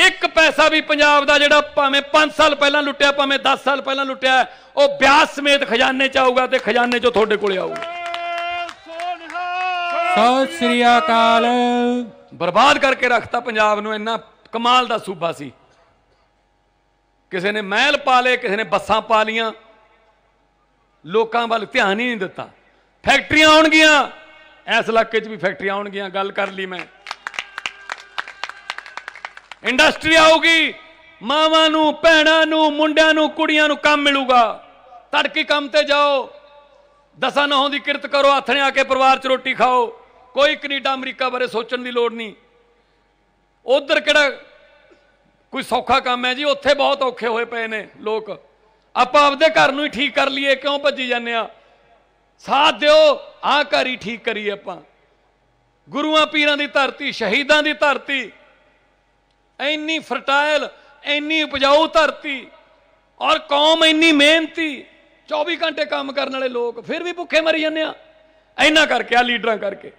ਇੱਕ ਪੈਸਾ ਵੀ ਪੰਜਾਬ ਦਾ ਜਿਹੜਾ ਭਾਵੇਂ 5 ਸਾਲ ਪਹਿਲਾਂ ਲੁੱਟਿਆ ਭਾਵੇਂ 10 ਸਾਲ ਪਹਿਲਾਂ ਲੁੱਟਿਆ ਉਹ ਵਿਆਸ ਸਮੇਤ ਖਜ਼ਾਨੇ ਚ ਆਊਗਾ ਤੇ ਖਜ਼ਾਨੇ ਚੋਂ ਤੁਹਾਡੇ ਕੋਲੇ ਆਊਗਾ। ਸਤਿ ਸ੍ਰੀ ਅਕਾਲ। ਬਰਬਾਦ ਕਰਕੇ ਰੱਖਤਾ ਪੰਜਾਬ ਨੂੰ ਇੰਨਾ ਕਮਾਲ ਦਾ ਸੂਬਾ ਸੀ। ਕਿਸੇ ਨੇ ਮਹਿਲ ਪਾ ਲਏ ਕਿਸੇ ਨੇ ਬੱਸਾਂ ਪਾ ਲੀਆਂ ਲੋਕਾਂ ਵੱਲ ਧਿਆਨ ਹੀ ਨਹੀਂ ਦਿੱਤਾ। ਫੈਕਟਰੀਆਂ ਆਉਣਗੀਆਂ। ਇਸ ਇਲਾਕੇ 'ਚ ਵੀ ਫੈਕਟਰੀਆਂ ਆਉਣਗੀਆਂ। ਗੱਲ ਕਰ ਲਈ ਮੈਂ। ਇੰਡਸਟਰੀ ਆਊਗੀ। ਮਾਵਾਂ ਨੂੰ, ਭੈਣਾਂ ਨੂੰ, ਮੁੰਡਿਆਂ ਨੂੰ, ਕੁੜੀਆਂ ਨੂੰ ਕੰਮ ਮਿਲੂਗਾ। ਤੜਕੀ ਕੰਮ ਤੇ ਜਾਓ। ਦਸਾਂ ਨਹੁੰ ਦੀ ਕਿਰਤ ਕਰੋ। ਹੱਥਣੇ ਆ ਕੇ ਪਰਿਵਾਰ 'ਚ ਰੋਟੀ ਖਾਓ। ਕੋਈ ਕੈਨੇਡਾ, ਅਮਰੀਕਾ ਬਾਰੇ ਸੋਚਣ ਦੀ ਲੋੜ ਨਹੀਂ। ਉਧਰ ਕਿਹੜਾ ਕੋਈ ਸੌਖਾ ਕੰਮ ਹੈ ਜੀ? ਉੱਥੇ ਬਹੁਤ ਔਖੇ ਹੋਏ ਪਏ ਨੇ ਲੋਕ। ਆਪਾਂ ਆਪਦੇ ਘਰ ਨੂੰ ਹੀ ਠੀਕ ਕਰ ਲਈਏ, ਕਿਉਂ ਭੱਜੀ ਜਾਂਦੇ ਆ? ਸਾਥ ਦਿਓ, ਆਹ ਘਰ ਹੀ ਠੀਕ ਕਰੀਏ ਆਪਾਂ। ਗੁਰੂਆਂ ਪੀਰਾਂ ਦੀ ਧਰਤੀ, ਸ਼ਹੀਦਾਂ ਦੀ ਧਰਤੀ, ਇੰਨੀ ਫਰਟਾਈਲ ਇੰਨੀ ਉਪਜਾਊ ਧਰਤੀ, ਔਰ ਕੌਮ ਇੰਨੀ ਮਿਹਨਤੀ 24 ਘੰਟੇ ਕੰਮ ਕਰਨ ਵਾਲੇ ਲੋਕ ਫਿਰ ਵੀ ਭੁੱਖੇ ਮਰੀ ਜਾਂਦੇ ਆ। ਇੰਨਾ ਕਰਕੇ ਆ ਲੀਡਰਾਂ ਕਰਕੇ।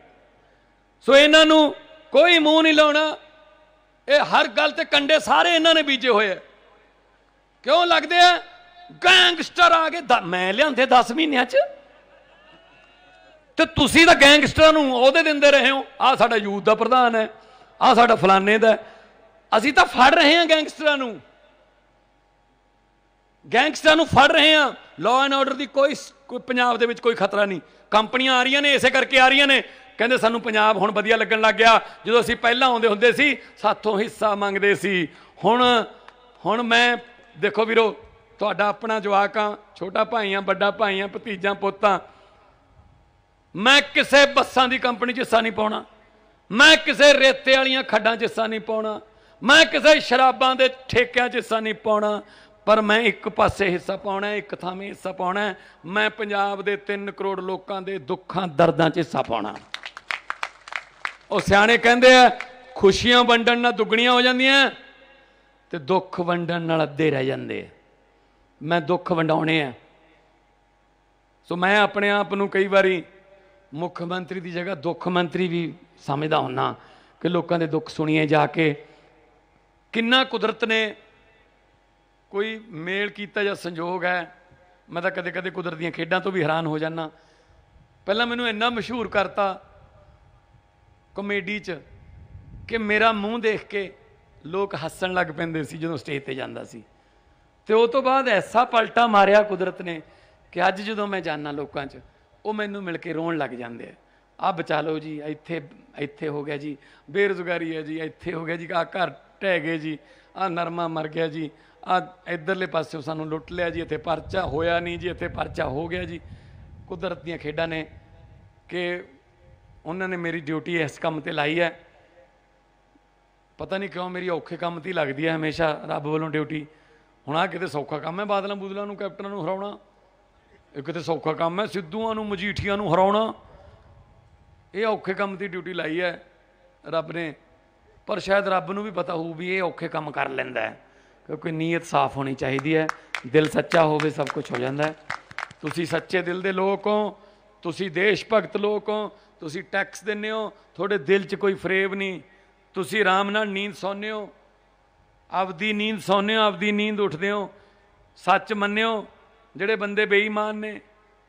ਸੋ ਇਹਨਾਂ ਨੂੰ ਕੋਈ ਮੂੰਹ ਨਹੀਂ ਲਾਉਣਾ। ਇਹ ਹਰ ਗੱਲ ਤੇ ਕੰਡੇ ਸਾਰੇ ਇਹਨਾਂ ਨੇ ਬੀਜੇ ਹੋਏ ਆ। ਕਿਉਂ ਲੱਗਦੇ ਆ? ਗੈਂਗਸਟਰ ਆ ਕੇ ਮੈਂ ਲਿਆਂਦੇ 10 ਮਹੀਨਿਆਂ ਚ। ਤੇ ਤੁਸੀਂ ਤਾਂ ਗੈਂਗਸਟਰਾਂ ਨੂੰ ਉਹਦੇ ਦਿੰਦੇ ਰਹੇ ਹੋ। ਆ ਸਾਡਾ ਯੂਥ ਦਾ ਪ੍ਰਧਾਨ ਹੈ ਆ ਸਾਡਾ ਫਲਾਣੇ ਦਾ ਅਸੀਂ ਤਾਂ ਫੜ ਰਹੇ ਹਾਂ ਗੈਂਗਸਟਰਾਂ ਨੂੰ। ਗੈਂਗਸਟਰਾਂ ਨੂੰ ਫੜ ਰਹੇ ਹਾਂ। ਲਾਅ ਐਂਡ ਆਰਡਰ ਦੀ ਕੋਈ ਕੋਈ ਪੰਜਾਬ ਦੇ ਵਿੱਚ ਕੋਈ ਖਤਰਾ ਨਹੀਂ। ਕੰਪਨੀਆਂ ਆ ਰਹੀਆਂ ਨੇ, ਇਸੇ ਕਰਕੇ ਆ ਰਹੀਆਂ ਨੇ। ਕਹਿੰਦੇ ਸਾਨੂੰ ਪੰਜਾਬ ਹੁਣ ਵਧੀਆ ਲੱਗਣ ਲੱਗ ਗਿਆ। ਜਦੋਂ ਅਸੀਂ ਪਹਿਲਾਂ ਆਉਂਦੇ ਹੁੰਦੇ ਸੀ, ਸਾਥੋਂ ਹਿੱਸਾ ਮੰਗਦੇ ਸੀ। ਹੁਣ ਹੁਣ ਮੈਂ ਦੇਖੋ ਵੀਰੋ ਤੁਹਾਡਾ ਆਪਣਾ ਜਵਾਕ ਜਵਾਕਾਂ ਛੋਟਾ ਭਾਈ ਆ ਵੱਡਾ ਭਾਈ ਆ ਭਤੀਜਾ ਪੋਤਾ। ਮੈਂ ਕਿਸੇ ਬੱਸਾਂ ਦੀ ਕੰਪਨੀ 'ਚ ਹਿੱਸਾ ਨਹੀਂ ਪਾਉਣਾ। ਮੈਂ ਕਿਸੇ ਰੇਤੇ ਵਾਲੀਆਂ ਖੱਡਾਂ 'ਚ ਹਿੱਸਾ ਨਹੀਂ ਪਾਉਣਾ। ਮੈਂ ਕਿਸੇ ਸ਼ਰਾਬਾਂ ਦੇ ਠੇਕਿਆਂ 'ਚ ਹਿੱਸਾ ਨਹੀਂ ਪਾਉਣਾ। ਪਰ ਮੈਂ ਇੱਕ ਪਾਸੇ ਹਿੱਸਾ ਪਾਉਣਾ ਹੈ, ਇੱਕ ਥਾਵੇਂ ਹਿੱਸਾ ਪਾਉਣਾ। ਮੈਂ ਪੰਜਾਬ ਦੇ 3 ਕਰੋੜ ਲੋਕਾਂ ਦੇ ਦੁੱਖਾਂ ਦਰਦਾਂ 'ਚ ਹਿੱਸਾ ਪਾਉਣਾ। ਉਹ ਸਿਆਣੇ ਕਹਿੰਦੇ ਆ ਖੁਸ਼ੀਆਂ ਵੰਡਣ ਨਾਲ ਦੁੱਗਣੀਆਂ ਹੋ ਜਾਂਦੀਆਂ ਤੇ ਦੁੱਖ ਵੰਡਣ ਨਾਲ ਅੱਧੇ ਰਹਿ ਜਾਂਦੇ ਆ। ਮੈਂ ਦੁੱਖ ਵੰਡਾਉਣੇ ਆ। ਸੋ ਮੈਂ ਆਪਣੇ ਆਪ ਨੂੰ ਕਈ ਵਾਰੀ ਮੁੱਖ ਮੰਤਰੀ ਦੀ ਜਗ੍ਹਾ ਦੁੱਖ ਮੰਤਰੀ ਵੀ ਸਮਝਦਾ ਹੁੰਨਾ ਕਿ ਲੋਕਾਂ ਦੇ ਦੁੱਖ ਸੁਣੀਏ ਜਾ ਕੇ। ਕਿੰਨਾ ਕੁਦਰਤ ਨੇ ਕੋਈ ਮੇਲ ਕੀਤਾ ਜਾਂ ਸੰਜੋਗ ਹੈ। ਮੈਂ ਤਾਂ ਕਦੇ ਕਦੇ ਕੁਦਰਤ ਦੀਆਂ ਖੇਡਾਂ ਤੋਂ ਵੀ ਹੈਰਾਨ ਹੋ ਜਾਂਦਾ। ਪਹਿਲਾਂ ਮੈਨੂੰ ਇੰਨਾ ਮਸ਼ਹੂਰ ਕਰਤਾ ਕਮੇਡੀ 'ਚ ਕਿ ਮੇਰਾ ਮੂੰਹ ਦੇਖ ਕੇ ਲੋਕ ਹੱਸਣ ਲੱਗ ਪੈਂਦੇ ਸੀ ਜਦੋਂ ਸਟੇਜ ਤੇ ਜਾਂਦਾ ਸੀ। ਤੇ ਉਹ ਤੋਂ ਬਾਅਦ ਐਸਾ ਪਲਟਾ ਮਾਰਿਆ ਕੁਦਰਤ ਨੇ ਕਿ ਅੱਜ ਜਦੋਂ ਮੈਂ ਜਾਣਾ ਲੋਕਾਂ 'ਚ, ਉਹ ਮੈਨੂੰ ਮਿਲ ਕੇ ਰੋਣ ਲੱਗ ਜਾਂਦੇ ਆ। ਆ ਬਚਾ ਲਓ ਜੀ, ਇੱਥੇ ਇੱਥੇ ਹੋ ਗਿਆ ਜੀ, ਬੇਰੁਜ਼ਗਾਰੀ ਹੈ ਜੀ, ਇੱਥੇ ਹੋ ਗਿਆ ਜੀ ਆ ਘਰ ਢਹਿ ਗਏ ਜੀ ਆ ਨਰਮਾ ਮਰ ਗਿਆ ਜੀ ਆ ਇਧਰਲੇ ਪਾਸਿਓਂ ਸਾਨੂੰ ਲੁੱਟ ਲਿਆ ਜੀ, ਇੱਥੇ ਪਰਚਾ ਹੋਇਆ ਨਹੀਂ ਜੀ, ਇੱਥੇ ਪਰਚਾ ਹੋ ਗਿਆ ਜੀ। ਕੁਦਰਤ ਦੀਆਂ ਖੇਡਾਂ ਨੇ ਕਿ ਉਹਨਾਂ ਨੇ ਮੇਰੀ ਡਿਊਟੀ ਇਸ ਕੰਮ ਤੇ ਲਾਈ ਹੈ। ਪਤਾ ਨਹੀਂ ਕਿਉਂ ਮੇਰੀ ਔਖੇ ਕੰਮ ਤੇ ਹੀ ਲੱਗਦੀ ਹੈ ਹਮੇਸ਼ਾ ਰੱਬ ਵੱਲੋਂ ਡਿਊਟੀ। ਹੁਣ ਆ ਕਿਤੇ ਸੌਖਾ ਕੰਮ ਹੈ ਬਾਦਲਾਂ ਬੂਦਲਾਂ ਨੂੰ, ਕੈਪਟਨਾਂ ਨੂੰ ਹਰਾਉਣਾ? ਇਹ ਕਿਤੇ ਸੌਖਾ ਕੰਮ ਹੈ ਸਿੱਧੂਆਂ ਨੂੰ, ਮਜੀਠੀਆਂ ਨੂੰ ਹਰਾਉਣਾ? ਇਹ ਔਖੇ ਕੰਮ ਦੀ ਡਿਊਟੀ ਲਾਈ ਹੈ ਰੱਬ ਨੇ। ਪਰ ਸ਼ਾਇਦ ਰੱਬ ਨੂੰ ਵੀ ਪਤਾ ਹੋਊ ਵੀ ਇਹ ਔਖੇ ਕੰਮ ਕਰ ਲੈਂਦਾ ਹੈ। ਕਿਉਂਕਿ ਨੀਅਤ ਸਾਫ਼ ਹੋਣੀ ਚਾਹੀਦੀ ਹੈ। ਦਿਲ ਸੱਚਾ ਹੋਵੇ ਸਭ ਕੁਝ ਹੋ ਜਾਂਦਾ ਹੈ। ਤੁਸੀਂ ਸੱਚੇ ਦਿਲ ਦੇ ਲੋਕ ਹੋ, ਤੁਸੀਂ ਦੇਸ਼ ਭਗਤ ਲੋਕ ਹੋ, ਤੁਸੀਂ ਟੈਕਸ ਦਿੰਦੇ ਹੋ, ਤੁਹਾਡੇ ਦਿਲ 'ਚ ਕੋਈ ਫਰੇਬ ਨਹੀਂ। ਤੁਸੀਂ ਆਰਾਮ ਨਾਲ ਨੀਂਦ ਸੌਂਦੇ ਹੋ ਆਪਦੀ ਨੀਂਦ ਸੌਂਦੇ ਹੋ, ਆਪਦੀ ਨੀਂਦ ਉੱਠਦੇ ਹੋ। ਸੱਚ ਮੰਨਿਓ, ਜਿਹੜੇ ਬੰਦੇ ਬੇਈਮਾਨ ਨੇ,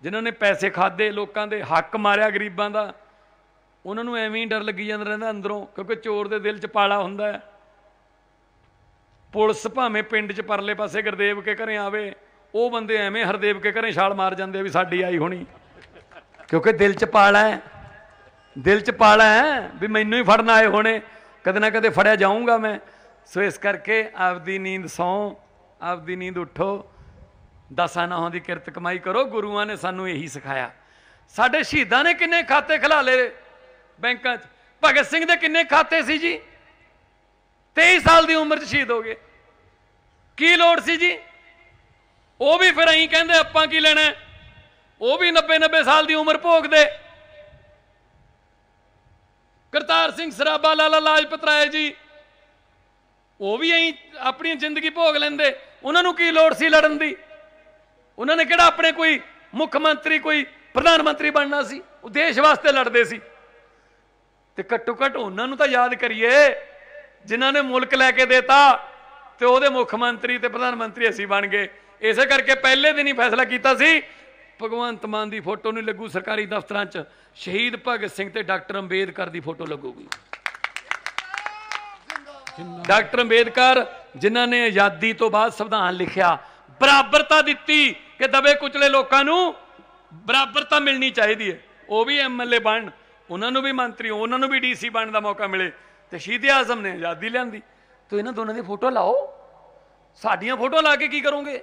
ਜਿਨ੍ਹਾਂ ਨੇ ਪੈਸੇ ਖਾਦੇ ਲੋਕਾਂ ਦੇ ਹੱਕ ਮਾਰਿਆ ਗਰੀਬਾਂ ਦਾ, ਉਹਨਾਂ ਨੂੰ ਐਵੇਂ ਹੀ ਡਰ ਲੱਗੀ ਜਾਂਦਾ ਰਹਿੰਦਾ ਅੰਦਰੋਂ, ਕਿਉਂਕਿ ਚੋਰ ਦੇ ਦਿਲ 'ਚ ਪਾਲਾ ਹੁੰਦਾ ਹੈ। ਪੁਲਿਸ ਭਾਵੇਂ ਪਿੰਡ 'ਚ ਪਰਲੇ ਪਾਸੇ ਗੁਰਦੇਵ ਕੇ ਘਰੇ ਆਵੇ, ਉਹ ਬੰਦੇ ਐਵੇਂ ਹਰਦੇਵ ਕੇ ਘਰੇ ਛਾਲ ਮਾਰ ਜਾਂਦੇ ਵੀ ਸਾਡੀ ਆਈ ਹੋਣੀ। ਕਿਉਂਕਿ ਦਿਲ 'ਚ ਪਾਲਾ ਹੈ। ਦਿਲ 'ਚ ਪਾਲਾ ਹੈ ਵੀ ਮੈਨੂੰ ਹੀ ਫੜਨ ਆਏ ਹੋਣੇ। ਕਦੇ ਨਾ ਕਦੇ ਫੜਿਆ ਜਾਊਂਗਾ ਮੈਂ। ਸੋ ਇਸ ਕਰਕੇ ਆਪਦੀ ਨੀਂਦ ਸੌਂ, ਆਪਦੀ ਨੀਂਦ ਉਠੋ, ਦਸਾਂ ਨਾਹਾਂ ਦੀ ਕਿਰਤ ਕਮਾਈ ਕਰੋ, ਗੁਰੂਆਂ ਨੇ ਸਾਨੂੰ ਇਹੀ ਸਿਖਾਇਆ। ਸਾਡੇ ਸ਼ਹੀਦਾਂ ਨੇ ਕਿੰਨੇ ਖਾਤੇ ਖਿਲਾ ਲਏ ਬੈਂਕਾਂ 'ਚ? ਭਗਤ ਸਿੰਘ ਦੇ ਕਿੰਨੇ ਖਾਤੇ ਸੀ ਜੀ? 23 ਸਾਲ ਦੀ ਉਮਰ 'ਚ ਸ਼ਹੀਦ ਹੋ ਗਏ। ਕੀ ਲੋੜ ਸੀ ਜੀ? ਉਹ ਵੀ ਫਿਰ ਐਂ ਕਹਿੰਦੇ, ਆਪਾਂ ਕੀ ਲੈਣਾ? ਉਹ ਵੀ 90 90 ਸਾਲ ਦੀ ਉਮਰ ਭੋਗਦੇ। ਕਰਤਾਰ ਸਿੰਘ ਸਰਾਭਾ, ਲਾਲਾ ਲਾਜਪਤ ਰਾਏ ਜੀ ਉਹ ਵੀ ਐਂ ਆਪਣੀ ਜ਼ਿੰਦਗੀ ਭੋਗ ਲੈਂਦੇ। ਉਹਨਾਂ ਨੂੰ ਕੀ ਲੋੜ ਸੀ ਲੜਨ ਦੀ? ਉਹਨਾਂ ਨੇ ਕਿਹੜਾ ਆਪਣੇ ਕੋਈ ਮੁੱਖ ਮੰਤਰੀ, ਕੋਈ ਪ੍ਰਧਾਨ ਮੰਤਰੀ ਬਣਨਾ ਸੀ? ਉਹ ਦੇਸ਼ ਵਾਸਤੇ ਲੜਦੇ ਸੀ। ਤੇ ਘੱਟੋ ਘੱਟ ਉਹਨਾਂ ਨੂੰ ਤਾਂ ਯਾਦ ਕਰੀਏ, ਜਿਨ੍ਹਾਂ ਨੇ ਮੁਲਕ ਲੈ ਕੇ ਦਿੱਤਾ ਤੇ ਉਹਦੇ ਮੁੱਖ ਮੰਤਰੀ ਤੇ ਪ੍ਰਧਾਨ ਮੰਤਰੀ ਅਸੀਂ ਬਣ ਗਏ। ਇਸੇ ਕਰਕੇ ਪਹਿਲੇ ਦਿਨ ਹੀ ਫੈਸਲਾ ਕੀਤਾ ਸੀ, ਭਗਵੰਤ ਮਾਨ ਦੀ ਫੋਟੋ ਨਹੀਂ ਲੱਗੂ ਸਰਕਾਰੀ ਦਫ਼ਤਰਾਂ 'ਚ। ਸ਼ਹੀਦ ਭਗਤ ਸਿੰਘ ਤੇ ਡਾਕਟਰ ਅੰਬੇਦਕਰ ਦੀ ਫੋਟੋ ਲੱਗੂਗੀ। ਡਾਕਟਰ ਅੰਬੇਦਕਰ, ਜਿਨ੍ਹਾਂ ਨੇ ਆਜ਼ਾਦੀ ਤੋਂ ਬਾਅਦ ਸੰਵਿਧਾਨ ਲਿਖਿਆ, ਬਰਾਬਰਤਾ ਦਿੱਤੀ ਕਿ ਦਬੇ ਕੁਚਲੇ ਲੋਕਾਂ ਨੂੰ ਬਰਾਬਰਤਾ ਮਿਲਣੀ ਚਾਹੀਦੀ ਹੈ। ਉਹ ਵੀ ਐਮਐਲਏ ਬਣ, ਉਹਨਾਂ ਨੂੰ ਵੀ ਮੰਤਰੀ, ਉਹਨਾਂ ਨੂੰ ਵੀ ਡੀਸੀ ਬਣਨ ਦਾ ਮੌਕਾ ਮਿਲੇ ਤੇ ਸ਼ਹੀਦ ਆਜ਼ਮ ਨੇ ਆਜ਼ਾਦੀ ਲਿਆਂਦੀ। ਤੋ ਇਹਨਾਂ ਦੋਨਾਂ ਦੀ ਫੋਟੋ ਲਾਓ। ਸਾਡੀਆਂ ਫੋਟੋ ਲਾ ਕੇ ਕੀ ਕਰੋਗੇ?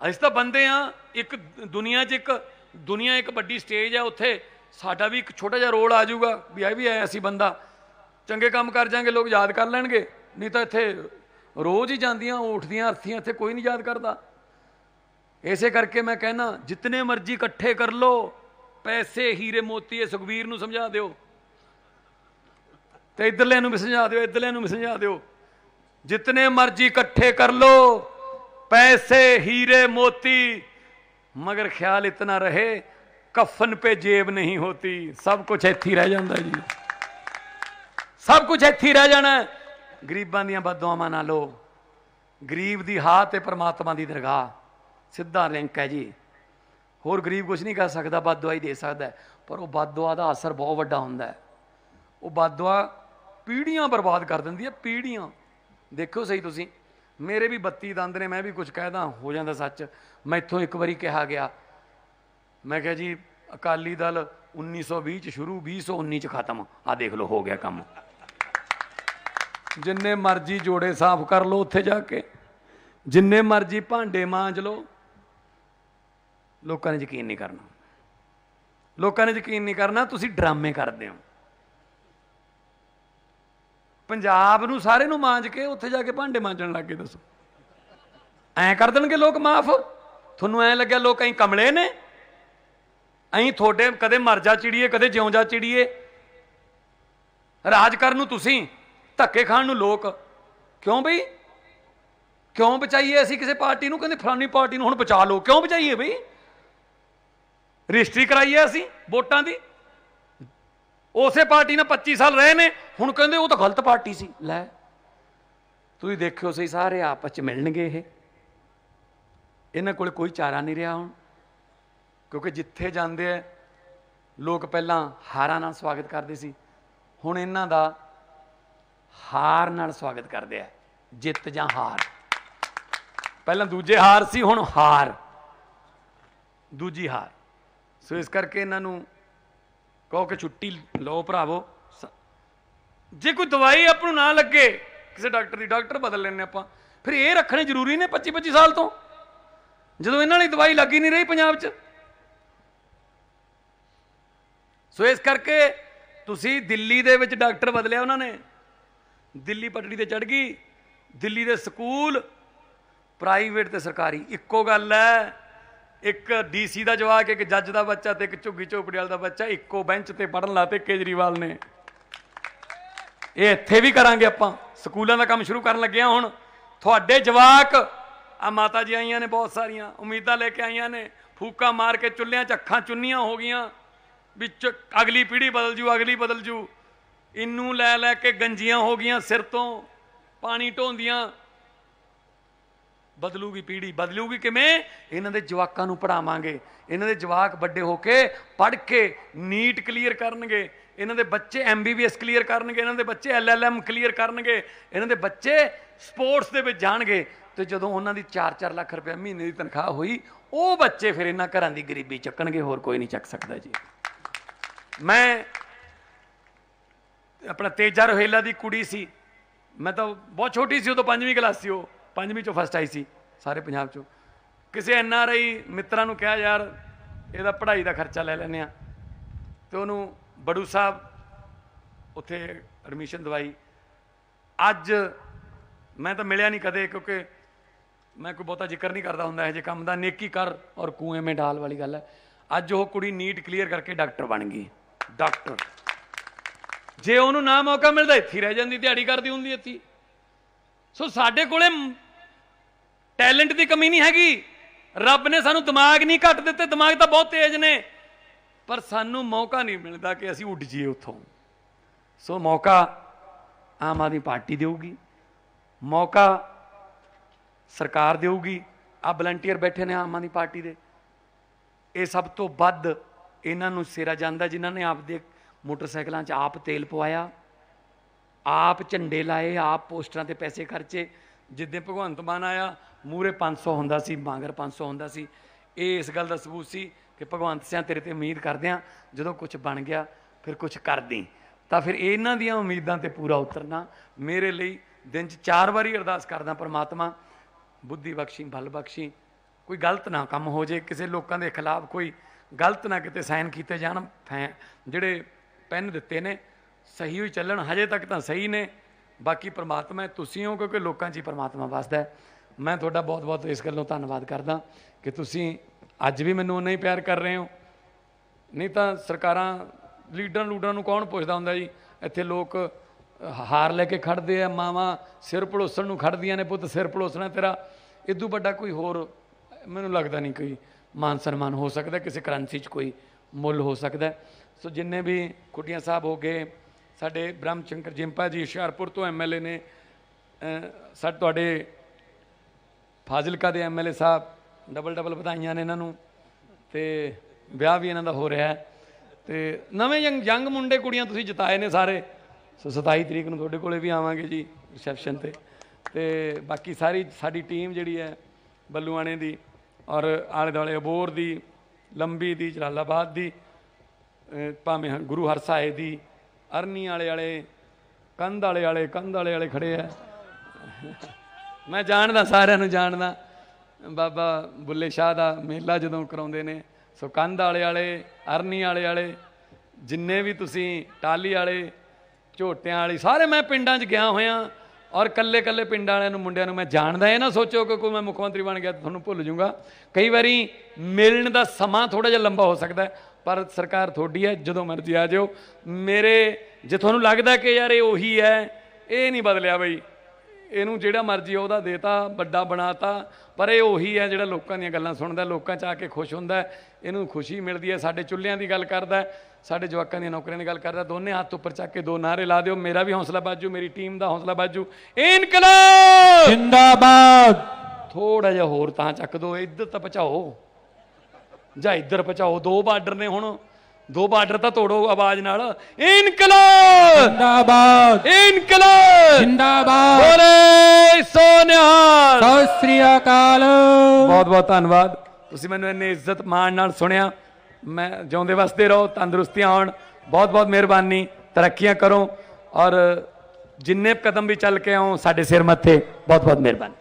ਅਸੀਂ ਤਾਂ ਬੰਦੇ ਆ ਇੱਕ ਦੁਨੀਆ 'ਚ ਇੱਕ, ਦੁਨੀਆ ਇੱਕ ਵੱਡੀ ਸਟੇਜ ਹੈ ਉੱਥੇ। ਸਾਡਾ ਵੀ ਇੱਕ ਛੋਟਾ ਜਿਹਾ ਰੋਲ ਆ ਜਾਊਗਾ ਵੀ ਇਹ ਵੀ ਆਇਆ ਸੀ ਬੰਦਾ ਚੰਗੇ ਕੰਮ ਕਰ ਜਾਾਂਗੇ ਲੋਕ ਯਾਦ ਕਰ ਲੈਣਗੇ। ਨਹੀਂ ਤਾਂ ਇੱਥੇ ਰੋਜ਼ ਹੀ ਜਾਂਦੀਆਂ, ਉਠਦੀਆਂ ਅਰਥੀਆਂ ਇੱਥੇ ਕੋਈ ਨਹੀਂ ਯਾਦ ਕਰਦਾ। ਐਸੇ ਕਰਕੇ ਮੈਂ ਕਹਿੰਦਾ ਜਿੰਨੇ ਮਰਜ਼ੀ ਇਕੱਠੇ ਕਰ ਲੋ ਪੈਸੇ, ਹੀਰੇ ਮੋਤੀਏ ਸੁਖਵੀਰ ਨੂੰ ਸਮਝਾ ਦਿਓ। ਤੇ ਇਧਰਲੇ ਨੂੰ ਵੀ ਸਮਝਾ ਦਿਓ, ਇਧਰਲੇ ਨੂੰ ਵੀ ਸਮਝਾ ਦਿਓ। ਜਿੰਨੇ ਮਰਜ਼ੀ ਇਕੱਠੇ ਕਰ ਲੋ ਪੈਸੇ, ਹੀਰੇ, ਮੋਤੀ, ਮਗਰ ਖਿਆਲ ਇਤਨਾ ਰਹੇ, ਕਫਨ ਪੇ ਜੇਬ ਨਹੀਂ ਹੋਤੀ, ਸਭ ਕੁਝ ਇੱਥੇ ਹੀ ਰਹਿ ਜਾਂਦਾ ਜੀ। ਸਭ ਕੁਝ ਇੱਥੇ ਹੀ ਰਹਿ ਜਾਣਾ ਗਰੀਬਾਂ ਦੀਆਂ ਬਦਦੁਆਵਾਂ ਨਾ ਲਓ। ਗਰੀਬ ਦੀ ਹਾਹ ਤੇ ਪਰਮਾਤਮਾ ਦੀ ਦਰਗਾਹ। ਸਿੱਧਾ ਲਿੰਕ ਹੈ ਜੀ। ਹੋਰ ਗਰੀਬ ਕੁਝ ਨਹੀਂ ਕਰ ਸਕਦਾ ਬਦਦੁਆ ਹੀ ਦੇ ਸਕਦਾ ਪਰ ਉਹ ਬਦਦੁਆ ਦਾ ਅਸਰ ਬਹੁਤ ਵੱਡਾ ਹੁੰਦਾ ਹੈ। ਉਹ ਬਦਦੁਆ ਪੀੜ੍ਹੀਆਂ ਬਰਬਾਦ ਕਰ ਦਿੰਦੀ ਹੈ, ਪੀੜ੍ਹੀਆਂ। ਦੇਖੋ ਸਹੀ ਤੁਸੀਂ। ਮੇਰੇ ਵੀ 32 ਦੰਦ ਨੇ, ਮੈਂ ਵੀ ਕੁਝ ਕਹਿਦਾ ਹੋ ਜਾਂਦਾ ਸੱਚ। ਮੈਥੋਂ ਇੱਕ ਵਾਰੀ ਕਿਹਾ ਗਿਆ। ਮੈਂ ਕਿਹਾ ਜੀ, ਅਕਾਲੀ ਦਲ 1920 ਚ ਸ਼ੁਰੂ 2019 ਚ ਖਤਮ। ਆ ਦੇਖ ਲਓ, ਹੋ ਗਿਆ ਕੰਮ। ਜਿੰਨੇ ਮਰਜ਼ੀ ਜੋੜੇ ਸਾਫ਼ ਕਰ ਲਓ ਉੱਥੇ ਜਾ ਕੇ। ਜਿੰਨੇ ਮਰਜ਼ੀ ਭਾਂਡੇ ਮਾਂਜ ਲਓ। ਲੋਕਾਂ ਨੇ ਯਕੀਨ ਨਹੀਂ ਕਰਨਾ। ਲੋਕਾਂ ਨੇ ਯਕੀਨ ਨਹੀਂ ਕਰਨਾ, ਤੁਸੀਂ ਡਰਾਮੇ ਕਰਦੇ ਹੋ। ਪੰਜਾਬ ਨੂੰ ਸਾਰੇ ਨੂੰ ਮਾਂਜ ਕੇ ਉੱਥੇ ਜਾ ਕੇ ਭਾਂਡੇ ਮਾਂਜਣ ਲੱਗੇ ਦੱਸੋ। ਐਂ ਕਰ ਦੇਣਗੇ ਲੋਕ ਮਾਫ? ਤੁਹਾਨੂੰ ਐਂ ਲੱਗਿਆ ਲੋਕ ਐਂ ਕਮਲੇ ਨੇ? ਐਂ ਤੁਹਾਡੇ ਕਦੇ ਮਰ ਜਾ ਚਿੜੀਏ, ਕਦੇ ਜਿਉਂ ਜਾ ਚਿੜੀਏ। ਰਾਜ ਕਰਨ ਨੂੰ ਤੁਸੀਂ ਧੱਕੇ ਖਾਣ ਨੂੰ ਲੋਕ। ਕਿਉਂ ਬਈ? ਕਿਉਂ ਬਚਾਈਏ ਅਸੀਂ ਕਿਸੇ ਪਾਰਟੀ ਨੂੰ? ਕਹਿੰਦੇ ਫਲਾਨੀ ਪਾਰਟੀ ਨੂੰ ਹੁਣ ਬਚਾ ਲਓ। ਕਿਉਂ ਬਚਾਈਏ ਬਈ? ਰਜਿਸਟਰੀ ਕਰਾਈਏ ਅਸੀਂ ਵੋਟਾਂ ਦੀ। ਉਸੇ ਪਾਰਟੀ ਨਾਲ 25 ਸਾਲ ਰਹੇ ਨੇ। ਹੁਣ ਕਹਿੰਦੇ ਉਹ ਤਾਂ ਗਲਤ ਪਾਰਟੀ ਸੀ। ਲੈ, ਤੁਸੀਂ ਦੇਖਿਓ ਸਹੀ, ਸਾਰੇ ਆਪਸ ਚ ਮਿਲਣਗੇ ਇਹ। ਇਹਨਾਂ ਕੋਲ ਕੋਈ ਚਾਰਾ ਨਹੀਂ ਰਿਹਾ ਹੁਣ। ਕਿਉਂਕਿ ਜਿੱਥੇ ਜਾਂਦੇ ਆ, ਲੋਕ ਪਹਿਲਾਂ ਹਾਰਾਂ ਨਾਲ ਸਵਾਗਤ ਕਰਦੇ ਸੀ। ਹੁਣ ਇਹਨਾਂ ਦਾ ਹਾਰ ਨਾਲ ਸਵਾਗਤ ਕਰਦੇ ਆ, ਜਿੱਤ ਜਾਂ ਹਾਰ। ਪਹਿਲਾਂ ਦੂਜੇ ਹਾਰ ਸੀ, ਹੁਣ ਹਾਰ। ਦੂਜੀ ਹਾਰ। ਸੋ ਇਸ ਕਰਕੇ ਇਹਨਾਂ ਨੂੰ ਕਹੋ ਕਿ ਛੁੱਟੀ ਲਓ ਭਰਾਵੋ। ਸ- ਜੇ ਕੋਈ ਦਵਾਈ ਆਪ ਨੂੰ ਨਾ ਲੱਗੇ, ਕਿਸੇ ਡਾਕਟਰ ਦੀ, ਡਾਕਟਰ ਬਦਲ ਲੈਣੇ ਆਪਾਂ। ਫਿਰ ਇਹ ਰੱਖਣੇ ਜ਼ਰੂਰੀ ਨੇ 25 25 ਸਾਲ ਤੋਂ। ਜਦੋਂ ਇਹਨਾਂ ਲਈ ਦਵਾਈ ਲੱਗੀ ਨਹੀਂ ਰਹੀ ਪੰਜਾਬ 'ਚ। ਸੋ ਇਸ ਕਰਕੇ ਤੁਸੀਂ ਦਿੱਲੀ ਦੇ ਵਿੱਚ ਡਾਕਟਰ ਬਦਲਿਆ ਉਹਨਾਂ ਨੇ। ਦਿੱਲੀ ਪਟੜੀ ਤੇ ਚੜ ਗਈ, ਦਿੱਲੀ ਦੇ ਸਕੂਲ, ਪ੍ਰਾਈਵੇਟ ਤੇ ਸਰਕਾਰੀ। ਇੱਕੋ ਗੱਲ ਹੈ, ਇੱਕ ਡੀਸੀ ਦਾ ਜਵਾਕ, ਇੱਕ ਜੱਜ ਦਾ ਬੱਚਾ ਤੇ ਇੱਕ ਝੁੱਗੀ ਝੋਪੜੀ ਦਾ ਬੱਚਾ, ਇੱਕੋ ਬੈਂਚ ਤੇ ਪੜਨ ਲਾਤੇ ਕੇਜਰੀਵਾਲ ਨੇ। ਇਹ ਇੱਥੇ ਵੀ ਕਰਾਂਗੇ ਆਪਾਂ। ਸਕੂਲਾਂ ਦਾ ਕੰਮ ਸ਼ੁਰੂ ਕਰਨ ਲੱਗੇ ਹਾਂ ਹੁਣ। ਤੁਹਾਡੇ ਜਵਾਕ ਆ ਮਾਤਾ ਜੀ ਆਈਆਂ ਨੇ ਬਹੁਤ ਸਾਰੀਆਂ, ਉਮੀਦਾਂ ਲੈ ਕੇ ਆਈਆਂ ਨੇ। ਫੂਕਾ ਮਾਰ ਕੇ ਚੁੱਲ੍ਹਿਆਂ 'ਚ ਅੱਖਾਂ ਚੁੰਨੀਆਂ ਹੋ ਗਈਆਂ। ਵੀ ਚ- ਅਗਲੀ ਪੀੜ੍ਹੀ ਬਦਲ ਜੂ, ਅਗਲੀ ਬਦਲ ਜੂ। ਇਹਨੂੰ ਲੈ ਲੈ ਕੇ ਗੰਜੀਆਂ ਹੋ ਗਈਆਂ ਸਿਰ ਤੋਂ, ਪਾਣੀ ਢੋਂਦੀਆਂ। ਬਦਲੂਗੀ ਪੀੜ੍ਹੀ, ਬਦਲੂਗੀ ਕਿਵੇਂ? ਇਹਨਾਂ ਦੇ ਜਵਾਕਾਂ ਨੂੰ ਪੜਾਵਾਂਗੇ ਇਹਨਾਂ ਦੇ ਜਵਾਕ ਵੱਡੇ ਹੋ ਕੇ ਪੜ੍ਹ ਕੇ ਨੀਟ ਕਲੀਅਰ ਕਰਨਗੇ। ਇਹਨਾਂ ਦੇ ਬੱਚੇ ਐਮਬੀਬੀਐਸ ਕਲੀਅਰ ਕਰਨਗੇ। ਇਹਨਾਂ ਦੇ ਬੱਚੇ ਐਲਐਲਐਮ ਕਲੀਅਰ ਕਰਨਗੇ। ਇਹਨਾਂ ਦੇ ਬੱਚੇ ਸਪੋਰਟਸ ਦੇ ਵਿੱਚ ਜਾਣਗੇ। ਤੇ ਜਦੋਂ ਉਹਨਾਂ ਦੀ 4-4 ਲੱਖ ਰੁਪਏ ਮਹੀਨੇ ਦੀ ਤਨਖਾਹ ਹੋਈ, ਉਹ ਬੱਚੇ ਫਿਰ ਇਹਨਾਂ ਘਰਾਂ ਦੀ ਗਰੀਬੀ ਚੱਕਣਗੇ। ਹੋਰ ਕੋਈ ਨਹੀਂ ਚੱਕ ਸਕਦਾ ਜੀ। ਮੈਂ ਆਪਣਾ ਤੇਜਾ ਰੋਹੇਲਾ ਦੀ ਕੁੜੀ ਸੀ। ਮੈਂ ਤਾਂ ਬਹੁਤ ਛੋਟੀ ਸੀ, ਉਦੋਂ ਪੰਜਵੀਂ ਕਲਾਸ ਸੀ ਉਹ। ਪੰਜਵੀਂ ਚੋਂ ਫਸਟ ਆਈ ਸੀ, ਸਾਰੇ ਪੰਜਾਬ ਚੋਂ। ਕਿਸੇ ਐਨ ਆਰ ਆਈ ਮਿੱਤਰਾਂ ਨੂੰ ਕਿਹਾ, ਯਾਰ, ਇਹਦਾ ਪੜ੍ਹਾਈ ਦਾ ਖਰਚਾ ਲੈ ਲੈਨੇ ਆ ਤੇ ਉਹਨੂੰ ਬੜੂ ਸਾਹਿਬ ਉੱਥੇ ਐਡਮਿਸ਼ਨ ਦਵਾਈ। ਅੱਜ ਮੈਂ ਤਾਂ ਮਿਲਿਆ ਨਹੀਂ ਕਦੇ, ਕਿਉਂਕਿ ਮੈਂ ਕੋਈ ਬਹੁਤਾ ਜ਼ਿਕਰ ਨਹੀਂ ਕਰਦਾ ਹੁੰਦਾ, ਇਹ ਜੇ ਕੰਮ ਦਾ। ਨੇਕੀ ਕਰ ਔਰ ਕੂਏ ਮੇ ਢਾਲ ਵਾਲੀ ਗੱਲ ਹੈ। ਅੱਜ ਉਹ ਕੁੜੀ ਨੀਟ ਕਲੀਅਰ ਕਰਕੇ ਡਾਕਟਰ ਬਣ ਗਈ। ਡਾਕਟਰ। ਜੇ ਉਹਨੂੰ ਨਾ ਮੌਕਾ ਮਿਲਦਾ, ਇੱਥੇ ਰਹਿ ਜਾਂਦੀ, ਦਿਹਾੜੀ ਕਰਦੀ ਹੁੰਦੀ ਇੱਥੇ ਸੋ ਸਾਡੇ ਕੋਲੇ ਟੈਲੈਂਟ ਦੀ ਕਮੀ ਨਹੀਂ ਹੈਗੀ। ਰੱਬ ਨੇ ਸਾਨੂੰ ਦਿਮਾਗ ਨਹੀਂ ਘੱਟ ਦਿੱਤੇ, ਦਿਮਾਗ ਤਾਂ ਬਹੁਤ ਤੇਜ਼ ਨੇ। ਪਰ ਸਾਨੂੰ ਮੌਕਾ ਨਹੀਂ ਮਿਲਦਾ ਕਿ ਅਸੀਂ ਉੱਡ ਜਾਈਏ ਉੱਥੋਂ। ਸੋ ਮੌਕਾ ਆਮ ਆਦਮੀ ਪਾਰਟੀ ਦੇਊਗੀ। ਮੌਕਾ ਸਰਕਾਰ ਦੇਊਗੀ। ਆ ਵਲੰਟੀਅਰ ਬੈਠੇ ਨੇ ਆਮ ਆਦਮੀ ਪਾਰਟੀ ਦੇ। ਇਹ ਸਭ ਤੋਂ ਵੱਧ ਇਹਨਾਂ ਨੂੰ ਸਿਰਾ ਜਾਂਦਾ, ਜਿਨ੍ਹਾਂ ਨੇ ਆਪਦੇ ਮੋਟਰਸਾਈਕਲਾਂ 'ਚ ਆਪ ਤੇਲ ਪਵਾਇਆ, ਆਪ ਝੰਡੇ ਲਾਏ, ਆਪ ਪੋਸਟਰਾਂ ਤੇ ਪੈਸੇ ਖਰਚੇ। ਜਿੱਦੇ ਭਗਵੰਤ ਮਾਨ ਆਇਆ ਮੂਰੇ 500 ਹੁੰਦਾ ਸੀ ਮਾਂਗਰ 500 ਹੁੰਦਾ ਸੀ। ਇਹ ਇਸ ਗੱਲ ਦਾ ਸਬੂਤ ਸੀ ਕਿ ਭਗਵੰਤ ਸਿਆਂ ਤੇਰੇ ਤੇ ਉਮੀਦ ਕਰਦੇ ਆ, ਜਦੋਂ ਕੁਝ ਬਣ ਗਿਆ, ਫਿਰ ਕੁਝ ਕਰਦੀ ਤਾਂ ਫਿਰ ਇਹਨਾਂ ਦੀਆਂ ਉਮੀਦਾਂ ਤੇ ਪੂਰਾ ਉਤਰਨਾ। ਮੇਰੇ ਲਈ ਦਿਨ 'ਚ ਚਾਰ ਵਾਰੀ ਅਰਦਾਸ ਕਰਦਾ ਪਰਮਾਤਮਾ, ਬੁੱਧੀ ਬਖਸ਼ੀ, ਬਲ ਬਖਸ਼ੀ। ਕੋਈ ਗਲਤ ਨਾ ਕੰਮ ਹੋ ਜੇ, ਕਿਸੇ ਲੋਕਾਂ ਦੇ ਖਿਲਾਫ ਕੋਈ ਗਲਤ ਨਾ ਕਿਤੇ ਸਾਈਨ ਕੀਤੇ ਜਾਣ। ਫੈ- ਜਿਹੜੇ ਪੈਨ ਦਿੱਤੇ ਨੇ, ਸਹੀ ਹੋਈ ਚੱਲਣ, ਹਜੇ ਤੱਕ ਤਾਂ ਸਹੀ ਨੇ। ਬਾਕੀ ਪ੍ਰਮਾਤਮਾ ਤੁਸੀਂ ਹੋ ਕਿਉਂਕਿ ਲੋਕਾਂ 'ਚ ਹੀ ਪ੍ਰਮਾਤਮਾ ਵਸਦਾ ਹੈ। ਮੈਂ ਤੁਹਾਡਾ ਬਹੁਤ-ਬਹੁਤ ਇਸ ਗੱਲੋਂ ਧੰਨਵਾਦ ਕਰਦਾ ਕਿ ਤੁਸੀਂ ਅੱਜ ਵੀ ਮੈਨੂੰ ਉਨਾ ਹੀ ਪਿਆਰ ਕਰ ਰਹੇ ਹੋ। ਨਹੀਂ ਤਾਂ ਸਰਕਾਰਾਂ, ਲੀਡਰਾਂ ਲੂਡਰਾਂ ਨੂੰ ਕੌਣ ਪੁੱਛਦਾ ਹੁੰਦਾ ਜੀ? ਇੱਥੇ ਲੋਕ ਹਾਰ ਲੈ ਕੇ ਖੜਦੇ ਆ, ਮਾਵਾਂ ਸਿਰ ਪਲੋਸਣ ਨੂੰ ਖੜਦੀਆਂ ਨੇ, ਪੁੱਤ ਸਿਰ ਪਲੋਸਣਾ ਤੇਰਾ। ਇਦੋਂ ਵੱਡਾ ਕੋਈ ਹੋਰ, ਮੈਨੂੰ ਲੱਗਦਾ ਨਹੀਂ ਕੋਈ ਮਾਨ ਸਨਮਾਨ ਹੋ ਸਕਦਾ, ਕਿਸੇ ਕਰੰਸੀ 'ਚ ਕੋਈ ਮੁੱਲ ਹੋ ਸਕਦਾ। ਸੋ ਜਿੰਨੇ ਵੀ ਕੁਟੀਆਂ ਸਾਹਿਬ ਹੋ ਗਏ, ਸਾਡੇ ਬ੍ਰਹਮ ਸ਼ੰਕਰ ਜਿੰਪਾ ਜੀ ਹੁਸ਼ਿਆਰਪੁਰ ਤੋਂ ਐਮਐਲਏ ਨੇ, ਅਹ ਸਾਡੇ ਤੁਹਾਡੇ ਫਾਜ਼ਿਲਕਾ ਦੇ ਐਮਐਲਏ ਸਾਹਿਬ ਡਬਲ ਡਬਲ ਵਧਾਈਆਂ ਨੇ ਇਹਨਾਂ ਨੂੰ ਤੇ ਵਿਆਹ ਵੀ ਇਹਨਾਂ ਦਾ ਹੋ ਰਿਹਾ ਹੈ। ਤੇ ਨਵੇਂ ਯੰਗ ਯੰਗ ਮੁੰਡੇ ਕੁੜੀਆਂ ਤੁਸੀਂ ਜਿਤਾਏ ਨੇ ਸਾਰੇ। ਸੋ 27 ਤਰੀਕ ਨੂੰ ਤੁਹਾਡੇ ਕੋਲੇ ਵੀ ਆਵਾਂਗੇ ਜੀ ਰਿਸੈਪਸ਼ਨ ਤੇ। ਤੇ ਬਾਕੀ ਸਾਰੀ, ਸਾਡੀ ਟੀਮ ਜਿਹੜੀ ਹੈ ਬੱਲੂਆਣੇ ਦੀ ਔਰ ਆਲੇ ਦੁਆਲੇ ਅਬੋਰ ਦੀ, ਲੰਬੀ ਦੀ, ਜਲਾਲਾਬਾਦ ਦੀ ਭਾਵੇਂ ਹ- ਗੁਰੂ ਹਰਸਾਏ ਦੀ ਅਰਨੀ ਵਾਲੇ ਵਾਲੇ, ਕੰਧ ਵਾਲੇ ਵਾਲੇ, ਕੰਧ ਵਾਲੇ ਵਾਲੇ ਖੜੇ ਆ। ਮੈਂ ਜਾਣਦਾ, ਸਾਰਿਆਂ ਨੂੰ ਜਾਣਦਾ, ਬਾਬਾ ਬੁੱਲੇ ਸ਼ਾਹ ਦਾ ਮੇਲਾ ਜਦੋਂ ਕਰਾਉਂਦੇ ਨੇ, ਸੋ ਕੰਧ ਵਾਲੇ ਵਾਲੇ, ਅਰਨੀ ਵਾਲੇ ਵਾਲੇ, ਜਿੰਨੇ ਵੀ ਤੁਸੀਂ ਟਾਲੀ ਵਾਲੇ, ਝੋਟਿਆਂ ਵਾਲੀ, ਸਾਰੇ ਮੈਂ ਪਿੰਡਾਂ 'ਚ ਗਿਆ ਹੋਇਆ, ਔਰ ਕੱਲੇ ਕੱਲੇ ਪਿੰਡਾਂ ਵਾਲਿਆਂ ਨੂੰ, ਮੁੰਡਿਆਂ ਨੂੰ ਮੈਂ ਜਾਣਦਾ, ਇਹ ਨਾ ਸੋਚੋ ਕਿ ਕੋਈ ਮੈਂ ਮੁੱਖ ਮੰਤਰੀ ਬਣ ਗਿਆ ਤਾਂ ਤੁਹਾਨੂੰ ਭੁੱਲ ਜਾਊਂਗਾ। ਕਈ ਵਾਰੀ ਮਿਲਣ ਦਾ ਸਮਾਂ ਥੋੜਾ ਜਿਹਾ ਲੰਬਾ ਹੋ ਸਕਦਾ ਪਰ ਸਰਕਾਰ ਤੁਹਾਡੀ ਹੈ ਜਦੋਂ ਮਰਜ਼ੀ ਆ ਜਾਓ। ਮੇਰੇ ਜੇ ਤੁਹਾਨੂੰ ਲੱਗਦਾ ਕਿ ਯਾਰ ਇਹ ਉਹੀ ਹੈ ਇਹ ਨਹੀਂ ਬਦਲਿਆ ਬਈ। ਇਹਨੂੰ ਜਿਹੜਾ ਮਰਜ਼ੀ ਉਹਦਾ ਦੇਤਾ ਵੱਡਾ ਬਣਾਤਾ ਪਰ ਇਹ ਉਹੀ ਹੈ ਜਿਹੜਾ ਲੋਕਾਂ ਦੀਆਂ ਗੱਲਾਂ ਸੁਣਦਾ ਲੋਕਾਂ 'ਚ ਆ ਕੇ ਖੁਸ਼ ਹੁੰਦਾ ਇਹਨੂੰ ਖੁਸ਼ੀ ਮਿਲਦੀ ਹੈ ਸਾਡੇ ਚੁੱਲ੍ਹਿਆਂ ਦੀ ਗੱਲ ਕਰਦਾ ਸਾਡੇ ਜਵਾਕਾਂ ਦੀਆਂ ਨੌਕਰੀਆਂ ਦੀ ਗੱਲ ਕਰਦਾ ਦੋਨੇ ਹੱਥ ਉੱਪਰ ਚੱਕ ਕੇ ਦੋ ਨਾਰੇ ਲਾ ਦਿਓ ਮੇਰਾ ਵੀ ਹੌਸਲਾ ਬਾਜੂ ਮੇਰੀ ਟੀਮ ਦਾ ਹੌਸਲਾ ਬਾਜੂ ਇਨਕਲਾਬ! ਜਿੰਦਾਬਾਦ! ਥੋੜਾ ਜਿਹਾ ਹੋਰ ਤਾਂ ਚੱਕ ਦੋ ਇੱਧਰ ਤਾਂ ਪਹੁੰਚਾਓ। ਜਾਂ ਇੱਧਰ ਪਹੁੰਚਾਓ ਦੋ ਬਾਰਡਰ ਨੇ ਹੁਣ। ਦੋ ਬਾਰਡਰ ਤਾਂ ਤੋੜੋ ਆਵਾਜ਼ ਨਾਲ। ਇਨਕਲਾਬ! ਜਿੰਦਾਬਾਦ। ਇਨਕਲਾਬ! ਜਿੰਦਾਬਾਦ। ਬੋਲੇ ਸੋਨਿਹਾਲ! ਸਤਿ ਸ੍ਰੀ ਅਕਾਲ। ਬਹੁਤ ਬਹੁਤ ਧੰਨਵਾਦ। ਤੁਸੀਂ ਮੈਨੂੰ ਇੰਨੇ ਇੱਜ਼ਤ ਮਾਣ ਨਾਲ ਸੁਣਿਆ। ਮੈਂ ਜਿਉਂਦੇ ਵਸਦੇ ਰਹੋ ਤੰਦਰੁਸਤੀਆਂ ਆਉਣ। ਬਹੁਤ ਬਹੁਤ ਮਿਹਰਬਾਨੀ। ਤਰੱਕੀਆਂ ਕਰੋ। ਔਰ ਜਿੰਨੇ ਕਦਮ ਵੀ ਚੱਲ ਕੇ ਆਓ ਸਾਡੇ ਸਿਰ ਮੱਥੇ। ਬਹੁਤ ਬਹੁਤ ਮਿਹਰਬਾਨੀ।